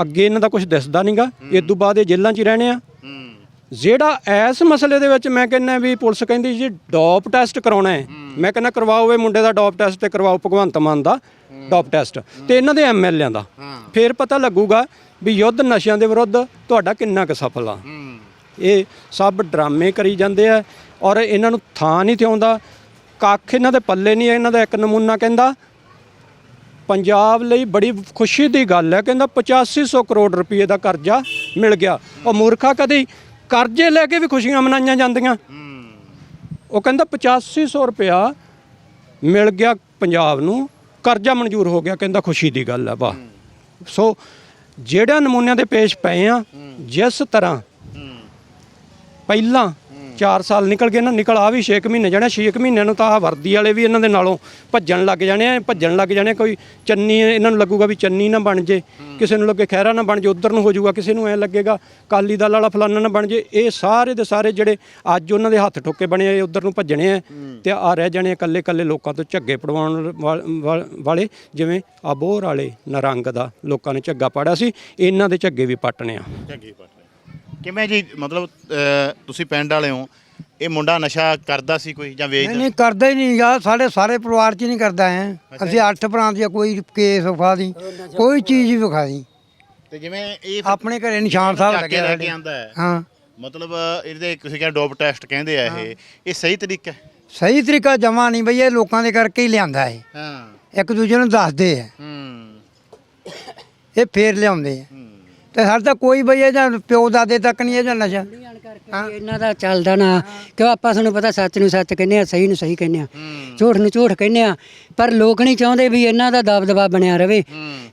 ਅੱਗੇ ਇਹਨਾਂ ਦਾ ਕੁਝ ਦਿਸਦਾ ਨਹੀਂਗਾ ਇਸ ਤੋਂ ਬਾਅਦ ਇਹ ਜੇਲ੍ਹਾਂ 'ਚ ਹੀ ਰਹਿਣੇ ਆ। ਜਿਹੜਾ ਇਸ ਮਸਲੇ ਦੇ ਵਿੱਚ ਮੈਂ ਕਹਿੰਦਾ ਵੀ ਪੁਲਿਸ ਕਹਿੰਦੀ ਜੀ ਡੋਪ ਟੈਸਟ ਕਰਾਉਣਾ ਹੈ। ਮੈਂ ਕਹਿੰਦਾ ਕਰਵਾਓ ਇਹ ਮੁੰਡੇ ਦਾ ਡੋਪ ਟੈਸਟ ਤੇ ਕਰਵਾਓ ਭਗਵੰਤ ਮਾਨ ਦਾ ਡੋਪ ਟੈਸਟ ਤੇ ਇਹਨਾਂ ਦੇ ਐਮਐਲਏਆਂ ਦਾ। ਫਿਰ ਪਤਾ ਲੱਗੂਗਾ ਵੀ ਯੁੱਧ ਨਸ਼ਿਆਂ ਦੇ ਵਿਰੁੱਧ ਤੁਹਾਡਾ ਕਿੰਨਾ ਕੁ ਸਫਲ ਆ। ਇਹ ਸਭ ਡਰਾਮੇ ਕਰੀ ਜਾਂਦੇ ਆ ਔਰ ਇਹਨਾਂ ਨੂੰ ਥਾਂ ਨਹੀਂ ਤੇ ਆਉਂਦਾ ਕੱਖ ਇਹਨਾਂ ਦੇ ਪੱਲੇ ਨਹੀਂ। ਇਹਨਾਂ ਦਾ ਇੱਕ ਨਮੂਨਾ ਕਹਿੰਦਾ ਪੰਜਾਬ ਲਈ ਬੜੀ ਖੁਸ਼ੀ ਦੀ ਗੱਲ ਹੈ ਕਹਿੰਦਾ 8500 ਕਰੋੜ ਰੁਪਏ ਦਾ ਕਰਜ਼ਾ ਮਿਲ ਗਿਆ। ਉਹ ਮੂਰਖਾ ਕਦੇ ਕਰਜ਼ੇ ਲੈ ਕੇ ਵੀ ਖੁਸ਼ੀਆਂ ਮਨਾਈਆਂ ਜਾਂਦੀਆਂ। ਉਹ ਕਹਿੰਦਾ 8500 ਰੁਪਇਆ ਮਿਲ ਗਿਆ ਪੰਜਾਬ ਨੂੰ ਕਰਜ਼ਾ ਮਨਜ਼ੂਰ ਹੋ ਗਿਆ ਕਹਿੰਦਾ ਖੁਸ਼ੀ ਦੀ ਗੱਲ ਹੈ ਵਾਹ। ਸੋ ਜਿਹੜਾ ਨਮੂਨਿਆਂ ਦੇ ਪੇਸ਼ ਪਏ ਆ ਜਿਸ ਤਰ੍ਹਾਂ ਪਹਿਲਾਂ 4 ਸਾਲ ਨਿਕਲ ਗਏ ਨਾ ਨਿਕਲ ਆ ਵੀ 6 ਮਹੀਨੇ ਜਾਣੇ 6 ਮਹੀਨਿਆਂ ਨੂੰ ਤਾਂ ਆ ਵਰਦੀ ਵਾਲੇ ਵੀ ਇਹਨਾਂ ਦੇ ਨਾਲੋਂ ਭੱਜਣ ਲੱਗ ਜਾਣੇ ਆ ਭੱਜਣ ਲੱਗ ਜਾਣੇ ਕੋਈ ਚੰਨੀ ਇਹਨਾਂ ਨੂੰ ਲੱਗੂਗਾ ਵੀ ਚੰਨੀ ਨਾ ਬਣ ਜੇ ਕਿਸੇ ਨੂੰ ਲੱਗੇ ਖੈਰਾ ਨਾ ਬਣ ਜੇ ਉਧਰ ਨੂੰ ਹੋ ਜਾਊਗਾ ਕਿਸੇ ਨੂੰ ਐ ਲੱਗੇਗਾ ਕਾਲੀ ਦਲ ਵਾਲਾ ਫਲਾਨਾ ਨਾ ਬਣ ਜੇ ਇਹ ਸਾਰੇ ਦੇ ਸਾਰੇ ਜਿਹੜੇ ਅੱਜ ਉਹਨਾਂ ਦੇ ਹੱਥ ਠੋਕੇ ਬਣੇ ਆ ਉਧਰ ਨੂੰ ਭੱਜਣੇ ਆ ਤੇ ਆ ਰਹਿ ਜਾਣੇ ਇਕੱਲੇ ਇਕੱਲੇ ਲੋਕਾਂ ਤੋਂ ਝੱਗੇ ਪੜਵਾਉਣ ਵਾਲ- ਜਿਵੇਂ ਆਬੋਰ ਵਾਲੇ ਨਰੰਗ ਦਾ ਲੋਕਾਂ ਨੇ ਝੱਗਾ ਪਾੜਿਆ ਸੀ ਇਹਨਾਂ ਦੇ ਝੱਗੇ ਵੀ ਪੱਟਣੇ ਆ। ਝੱਗੀ ਪੱਟ ਰਹੇ ਕਿਵੇਂ ਜੀ? ਮਤਲਬ ਅਹ, ਤੁਸੀਂ ਪਿੰਡ ਵਾਲੇ ਹੋ ਇਹ ਮੁੰਡਾ ਨਸ਼ਾ ਕਰਦਾ ਸੀ ਕੋਈ ਜਾਂ ਨਹੀਂ ਵੇਚਦਾ ਨਹੀਂ ਕਰਦਾ ਹੀ ਨਹੀਂ ਯਾਰ ਸਾਡੇ ਸਾਰੇ ਪਰਿਵਾਰ 'ਚ ਨਹੀਂ ਕਰਦਾ ਹੈ ਅਸੀਂ ਅੱਠ ਭਰਾ ਦੀ ਕੋਈ ਕੇਸ ਵਿਖਾ ਦੀ ਕੋਈ ਚੀਜ਼ ਹੀ ਵਿਖਾ ਦੀ ਤੇ ਜਿਵੇਂ ਇਹ ਆਪਣੇ ਘਰੇ ਨਿਸ਼ਾਨ ਸਾਹਿਬ ਲੱਗਿਆ ਲੈ ਕੇ ਸਾਡੇ। ਆਂਦਾ ਹੈ। ਹਾਂ। ਮਤਲਬ ਇਹਦੇ ਤੁਸੀਂ ਕਹਿੰਦੇ ਡੋਪ ਟੈਸਟ ਕਹਿੰਦੇ ਆ ਇਹ। ਇਹ ਸਹੀ ਤਰੀਕਾ ਹੈ? ਸਹੀ ਤਰੀਕਾ ਜਮਾ ਨਹੀਂ ਬਈ ਇਹ ਲੋਕਾਂ ਦੇ ਕਰਕੇ ਹੀ ਲਿਆਂਦਾ ਹੈ ਹਾਂ। ਇੱਕ ਦੂਜੇ ਨੂੰ ਦੱਸਦੇ ਆ। ਹੂੰ। ਇਹ ਫੇਰ ਲਿਆਉਂਦੇ ਆ। ਤੇ ਸਾਡੇ ਤਾਂ ਕੋਈ ਬਈ ਇਹ ਜਾਂ ਪਿਓ ਦਾਦੇ ਤੱਕ ਨਹੀਂ ਇਹ ਜਾਂ ਨਸ਼ਾ ਇਹਨਾਂ ਦਾ ਚੱਲਦਾ ਨਾ। ਕਿਉਂ ਆਪਾਂ ਤੁਹਾਨੂੰ ਪਤਾ ਸੱਚ ਨੂੰ ਸੱਚ ਕਹਿੰਦੇ ਆ ਸਹੀ ਨੂੰ ਸਹੀ ਕਹਿੰਦੇ ਆ। ਝੂਠ ਨੂੰ ਝੂਠ ਕਹਿੰਦੇ ਆ। ਪਰ ਲੋਕ ਨਹੀਂ ਚਾਹੁੰਦੇ ਵੀ ਇਹਨਾਂ ਦਾ ਦਬਦਬਾ ਬਣਿਆ ਰਵੇ।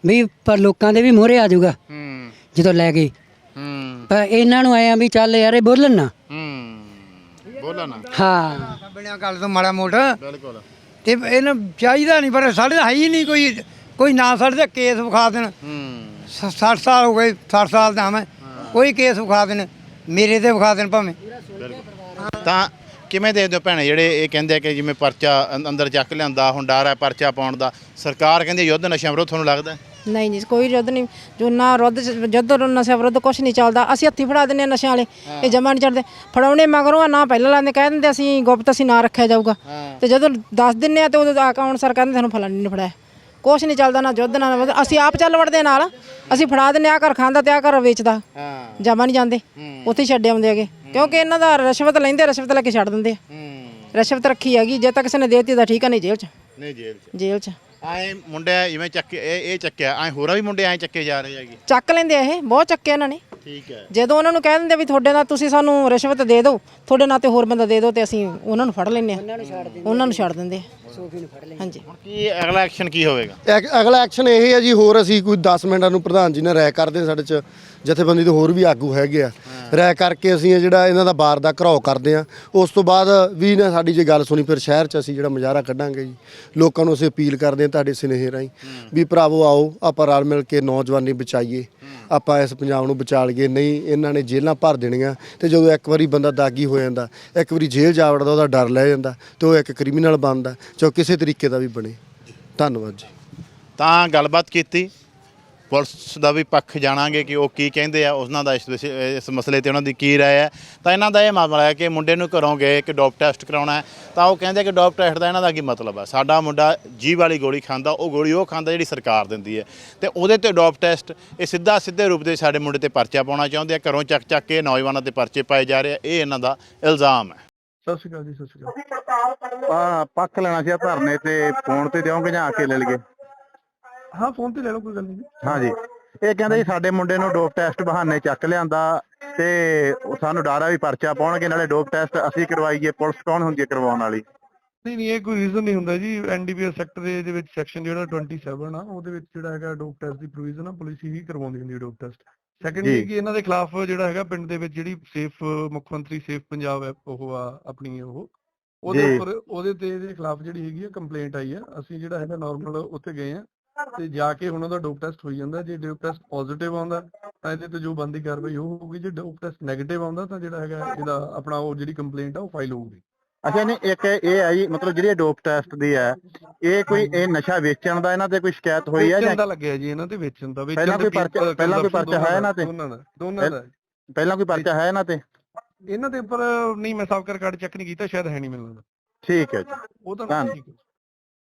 ਵੀ ਪਰ ਲੋਕਾਂ ਦੇ ਵੀ ਮੋਹਰੇ ਆ ਜਾਊਗਾ। ਹੂੰ। ਜਦੋਂ ਲੈ ਗਏ। ਹੂੰ। ਪਰ ਇਹਨਾਂ ਨੂੰ ਆਇਆ ਵੀ ਚੱਲ ਯਾਰ ਇਹ ਬੋਲਣ ਨਾ। ਹੂੰ। ਬੋਲਾ ਨਾ। ਹਾਂ। ਬਣਿਆ ਗੱਲ ਤੋਂ ਮਾੜਾ ਮੋਟਾ। ਬਿਲਕੁਲ। ਤੇ ਇਹਨਾਂ ਚਾਹੀਦਾ ਨਹੀਂ ਪਰ ਸਾਡੇ ਤਾਂ ਹੈ ਹੀ ਨਹੀਂ ਕੋਈ ਕੋਈ ਨਾ ਸਾਡੇ ਤੇ ਕੇਸ ਵਿਖਾ ਦੇਣ। ਹੂੰ। 60 ਸਾਲ ਹੋ ਗਏ 60 ਸਾਲ ਦਾ ਮੈਂ। ਕੋਈ ਕੇਸ ਵਿਖਾ ਦੇਣ ਮੇਰੇ ਤੇ ਵਿਖਾ ਦੇਣ ਭਾਵੇਂ। ਤਾਂ ਕਿਵੇਂ ਦੇਖਦੇ ਹੋ ਭੈਣੇ ਜਿਹੜੇ ਇਹ ਕਹਿੰਦੇ ਆ ਕਿ ਜਿਵੇਂ ਪਰਚਾ ਅੰ- ਅੰਦਰ ਚੱਕ ਲਿਆਂਦਾ ਹੁਣ ਡਰ ਹੈ ਪਰਚਾ ਪਾਉਣ ਦਾ ਸਰਕਾਰ ਕਹਿੰਦੀ ਯੁੱਧ ਨਸ਼ਿਆਂ ਵਿਰੁੱਧ ਤੁਹਾਨੂੰ ਲੱਗਦਾ ਹੈ? ਨਹੀਂ ਜੀ ਕੋਈ ਯੁੱਧ ਨਹੀਂ। ਜੋ ਨਾ ਰੁੱਧ ਜੁੱਧ ਨਸ਼ਾ ਵਿਰੁੱਧ ਕੁਝ ਨਹੀਂ ਚੱਲਦਾ। ਅਸੀਂ ਹੱਥੀ ਫੜਾ ਦਿੰਦੇ ਹਾਂ ਨਸ਼ਿਆਂ ਵਾਲੇ ਇਹ ਜਮਾ ਨਹੀਂ ਚੜਦੇ। ਫੜਾਉਣੇ ਮਗਰੋਂ ਆ ਨਾ ਪਹਿਲਾਂ ਲਾਉਂਦੇ ਕਹਿ ਦਿੰਦੇ ਅਸੀਂ ਗੁਪਤ ਅਸੀਂ ਨਾ ਰੱਖਿਆ ਜਾਊਗਾ। ਤੇ ਜਦੋਂ ਦੱਸ ਦਿੰਨੇ ਆ ਤੇ ਉਦੋਂ ਆ ਕੌਣ ਸਰ ਕਹਿੰਦੇ ਤੁਹਾਨੂੰ ਫਲਾਣੀ ਨਹੀਂ ਫੜਾਇਆ। ਕੁਛ ਨਹੀਂ ਚੱਲਦਾ ਨਾ ਜੁੱਧ ਨਾ। ਅਸੀਂ ਆਪ ਚੱਲ ਵੜਦੇ ਨਾਲ। ਅਸੀਂ ਫੜਾ ਦਿੰਨੇ ਆ ਘਰ ਖਾਂਦਾ ਤੇ ਆ ਘਰ ਵੇਚਦਾ। ਜਮਾ ਨਹੀਂ ਜਾਂਦੇ। ਉੱਥੇ ਹੀ ਛੱਡ ਆਉਂਦੇ ਹੈਗੇ। ਕਿਉਂਕਿ ਇਹਨਾਂ ਦਾ ਰਿਸ਼ਵਤ ਲੈਂਦੇ ਰਿਸ਼ਵਤ ਲੈ ਕੇ ਛੱਡ ਦਿੰਦੇ ਆ। ਰਿਸ਼ਵਤ ਰੱਖੀ ਹੈਗੀ ਜੇ ਤਾਂ ਕਿਸੇ ਨੇ ਦੇਤੀ ਤਾਂ ਠੀਕ ਆ ਨਹੀਂ ਜੇਲ੍ਹ 'ਚ। ਨਹੀਂ ਜੇਲ੍ਹ 'ਚ। ਜੇਲ੍ਹ 'ਚ। ਐ ਮੁੰਡੇ ਜਿਵੇਂ ਚੱਕੇ ਇਹ ਇਹ ਚੱਕਿਆ। ਐ ਹੋਰਾਂ ਵੀ ਮੁੰਡੇ ਐ ਚੱਕੇ ਜਾ ਰਹੇ ਹੈਗੇ। ਚੱਕ ਲੈਂਦੇ ਆ ਇਹ ਬਹੁਤ ਚੱਕੇ ਇਹਨਾਂ ਨੇ। ਠੀਕ ਹੈ। ਜਦੋਂ ਉਹਨਾਂ ਨੂੰ ਕਹਿ ਦਿੰਦੇ ਵੀ ਤੁਹਾਡੇ ਨਾਲ ਤੁਸੀਂ ਸਾਨੂੰ ਰਿਸ਼ਵਤ ਦੇ ਦਿਓ ਤੁਹਾਡੇ ਨਾਲ ਤੇ ਹੋਰ ਬੰਦਾ ਦੇ ਦਿਓ ਤੇ ਅਸੀਂ ਉਹਨਾਂ ਨੂੰ ਫੜ ਲੈਂਦੇ ਆ। ਉਹਨਾਂ ਨੂੰ ਛੱਡ ਦਿੰਦੇ ਆ। ਹਾਂਜੀ। ਹੁਣ ਕੀ ਅਗਲਾ ਐਕਸ਼ਨ ਕੀ ਹੋਵੇਗਾ? ਐਕ- ਅਗਲਾ ਐਕਸ਼ਨ ਇਹ ਹੈ ਜੀ ਹੋਰ ਅਸੀਂ ਕੋਈ 10 ਮਿੰਟਾਂ ਨੂੰ ਪ੍ਰਧਾਨ ਜੀ ਨਾਲ ਰਾਇ ਕਰਦੇ ਹਾਂ ਸਾਡੇ ਚ ਜਥੇਬੰਦੀ ਦੇ ਹੋਰ ਵੀ ਆਗੂ ਹੈਗੇ ਆ। ਰਹਿ ਕਰਕੇ ਅਸੀਂ ਇਹ ਜਿਹੜਾ ਇਹਨਾਂ ਦਾ ਬਾਰ ਦਾ ਘਰਾਓ ਕਰਦੇ ਆ ਉਸ ਤੋਂ ਬਾਅਦ ਵੀ ਨਾ ਸਾਡੀ ਜੇ ਗੱਲ ਸੁਣੀ, ਫਿਰ ਸ਼ਹਿਰ ਚ ਅਸੀਂ ਜਿਹੜਾ ਮੁਜ਼ਾਹਰਾ ਕੱਢਾਂਗੇ ਜੀ। ਲੋਕਾਂ ਨੂੰ ਅਸੀਂ ਅਪੀਲ ਕਰਦੇ ਹਾਂ ਤੁਹਾਡੇ ਸੁਨੇਹੇ ਰਾਹੀਂ ਵੀ ਭਰਾਵੋ ਆਓ, ਆਪਾਂ ਰਲ ਮਿਲ ਕੇ ਨੌਜਵਾਨੀ ਬਚਾਈਏ। ਆਪਾਂ ਇਸ ਪੰਜਾਬ ਨੂੰ ਬਚਾ ਲਈਏ। ਨਹੀਂ, ਇਹਨਾਂ ਨੇ ਜੇਲ੍ਹਾਂ ਭਰ ਦੇਣੀਆਂ ਤੇ ਜਦੋਂ ਇੱਕ ਵਾਰੀ ਬੰਦਾ ਦਾਗੀ ਹੋ ਜਾਂਦਾ, ਇੱਕ ਵਾਰੀ ਜੇਲ੍ਹ ਜਾ ਵੜਦਾ, ਉਹਦਾ ਡਰ ਲੈ ਜਾਂਦਾ ਤੇ ਉਹ ਇੱਕ ਕ੍ਰਿਮੀਨਲ ਬਣਦਾ, ਚਾਹੇ ਕਿਸੇ ਤਰੀਕੇ ਦਾ ਵੀ ਬਣੇ। ਧੰਨਵਾਦ ਜੀ। ਤਾਂ ਗੱਲਬਾਤ ਕੀਤੀ। ਪੁਲਿਸ ਦਾ ਵੀ ਪੱਖ ਜਾਣਾਂਗੇ ਕਿ ਉਹ ਕੀ ਕਹਿੰਦੇ ਆ ਉਹਨਾਂ ਦਾ ਇਸ ਵਿਸ਼ੇ- ਇਸ ਮਸਲੇ ਤੇ ਉਹਨਾਂ ਦੀ ਕੀ ਰਾਏ ਹੈ ਤਾਂ ਇਹਨਾਂ ਦਾ ਇਹ ਮਾਮਲਾ ਹੈ ਕਿ ਮੁੰਡੇ ਨੂੰ ਘਰੋਂ ਗਏ ਕਿ ਡੋਪ ਟੈਸਟ ਕਰਾਉਣਾ ਹੈ। ਤਾਂ ਉਹ ਕਹਿੰਦੇ ਕਿ ਡੋਪ ਟੈਸਟ ਦਾ ਇਹਨਾਂ ਦਾ ਕੀ ਮਤਲਬ ਹੈ ਸਾਡਾ ਮੁੰਡਾ ਜੀਭ ਵਾਲੀ ਗੋਲੀ ਖਾਂਦਾ ਉਹ ਗੋਲੀ ਉਹ ਖਾਂਦਾ ਜਿਹੜੀ ਸਰਕਾਰ ਦਿੰਦੀ ਹੈ। ਤੇ ਉਹਦੇ ਤੇ ਡੋਪ ਟੈਸਟ ਇਹ ਸਿੱਧਾ ਸਿੱਧੇ ਰੂਪ ਦੇ ਸਾਡੇ ਮੁੰਡੇ ਤੇ ਪਰਚਾ ਪਾਉਣਾ ਚਾਹੁੰਦੇ ਆ। ਘਰੋਂ ਚੱਕ ਚੱਕ ਕੇ ਨੌਜਵਾਨਾਂ ਤੇ ਪਰਚੇ ਪਾਏ ਜਾ ਰਹੇ ਆ। ਇਹ ਇਹਨਾਂ ਦਾ ਇਲਜ਼ਾਮ ਹੈ। ਸਤਿ ਸ਼੍ਰੀ ਅਕਾਲ ਜੀ ਸਤਿ ਸ਼੍ਰੀ ਅਕਾਲ। ਆ ਪੱਖ ਲੈਣਾ ਸੀ ਧਰਨੇ ਤੇ ਫੋਨ ਤੇ ਦਿਓਗੇ ਜਾਂ ਆ ਕੇ ਲੈ ਲਈਏ? ਹਾਂ ਫੋਨ ਤੇ ਲੈ ਲਓ ਕੋਈ ਗੱਲ ਨਹੀਂ ਹਾਂਜੀ ਇਹ ਕਹਿੰਦੇ ਜੀ ਸਾਡੇ ਮੁੰਡੇ ਨੂੰ ਡੋਪ ਟੈਸਟ ਬਹਾਨੇ ਚੱਕ ਲਿਆਂਦਾ ਤੇ ਉਹ ਸਾਨੂੰ ਡਾਰਾ ਵੀ ਪਰਚਾ ਪਾਉਣਗੇ ਨਾਲੇ ਡੋਪ ਟੈਸਟ ਅਸੀਂ ਕਰਵਾਈਏ ਪੁਲਿਸ ਕੌਣ ਹੁੰਦੀ ਹੈ ਕਰਵਾਉਣ ਵਾਲੀ? ਨਹੀਂ ਨਹੀਂ ਇਹ ਕੋਈ ਰੀਜ਼ਨ ਨਹੀਂ ਹੁੰਦਾ ਜੀ। ਐਨਡੀਪੀਐਸ ਸੈਕਟਰ ਦੇ ਦੇ ਵਿੱਚ ਸੈਕਸ਼ਨ ਜਿਹੜਾ 27 ਆ ਉਹਦੇ ਵਿੱਚ ਜਿਹੜਾ ਹੈਗਾ ਡੋਪ ਟੈਸਟ ਦੀ ਪ੍ਰੋਵੀਜ਼ਨ ਆ ਪੁਲਿਸ ਹੀ ਕਰਵਾਉਂਦੀ ਹੁੰਦੀ ਹੈ ਡੋਪ ਟੈਸਟ। ਸੈਕੰਡ ਜੀ। ਇਹ ਕਿ ਇਹਨਾਂ ਦੇ ਖਿਲਾਫ ਜਿਹੜਾ ਹੈਗਾ ਪਿੰਡ ਦੇ ਵਿੱਚ ਜਿਹੜੀ ਸੇਫ ਮੁੱਖ ਮੰਤਰੀ ਸੇਫ ਪੰਜਾਬ ਹੈ ਉਹ ਆ ਆਪਣੀ ਉਹ। ਉਹਦੇ। ਉੱਪਰ ਉਹਦੇ ਤੇ ਇਹਦੇ ਖਿਲਾਫ ਜਿਹੜੀ ਹੈਗੀ ਆ ਕੰਪਲੇਂਟ ਆਈ ਆ। ਅਸੀਂ ਜਿਹੜਾ ਹੈਗਾ ਨਾਰਮਲ ਉੱਥੇ ਗਏ ਆ। ਤੇ ਜਾ ਕੇ ਉਹਨਾਂ ਦਾ ਡੋਪ ਟੈਸਟ ਹੋਈ ਜਾਂਦਾ ਜੇ ਡੋਪ ਟੈਸਟ ਪੋਜ਼ਿਟਿਵ ਆਉਂਦਾ ਤਾਂ ਇਹਦੇ ਤੇ ਜੋ ਬੰਦੀ ਕਾਰਵਾਈ ਉਹ ਹੋਊਗੀ ਜੇ ਡੋਪ ਟੈਸਟ 네ਗੇਟਿਵ ਆਉਂਦਾ ਤਾਂ ਜਿਹੜਾ ਹੈਗਾ ਇਹਦਾ ਆਪਣਾ ਉਹ ਜਿਹੜੀ ਕੰਪਲੇਂਟ ਆ ਉਹ ਫਾਈਲ ਹੋਊਗੀ। ਅੱਛਾ ਨਹੀਂ ਇੱਕ ਇਹ ਆਈ ਮਤਲਬ ਜਿਹੜੀ ਡੋਪ ਟੈਸਟ ਦੀ ਹੈ ਇਹ ਕੋਈ ਇਹ ਨਸ਼ਾ ਵੇਚਣ ਦਾ ਇਹਨਾਂ ਤੇ ਕੋਈ ਸ਼ਿਕਾਇਤ ਹੋਈ ਹੈ ਜਾਂ ਲੱਗਿਆ ਜੀ ਇਹਨਾਂ ਤੇ ਵੇਚਣ ਦਾ ਵੇਚਣ ਪਹਿਲਾਂ ਕੋਈ ਪਰਚਾ- ਪਹਿਲਾਂ ਕੋਈ ਪਰਚਾ ਹੈ ਇਹਨਾਂ ਤੇ? ਦੋਨਾਂ ਦਾ ਪਹਿਲਾਂ ਕੋਈ ਪਰਚਾ ਹੈ ਇਹਨਾਂ ਤੇ? ਇਹਨਾਂ ਦੇ ਉੱਪਰ ਨਹੀਂ ਮੈਂ ਸਾਬਕਾ ਰਿਕਾਰਡ ਚੈੱਕ ਨਹੀਂ ਕੀਤਾ ਸ਼ਾਇਦ ਹੈ ਨਹੀਂ ਮੈਨੂੰ ਲੱਗਦਾ। ਠੀਕ ਹੈ ਜੀ। ਉਹ ਤਾਂ ਠੀਕ ਹੈ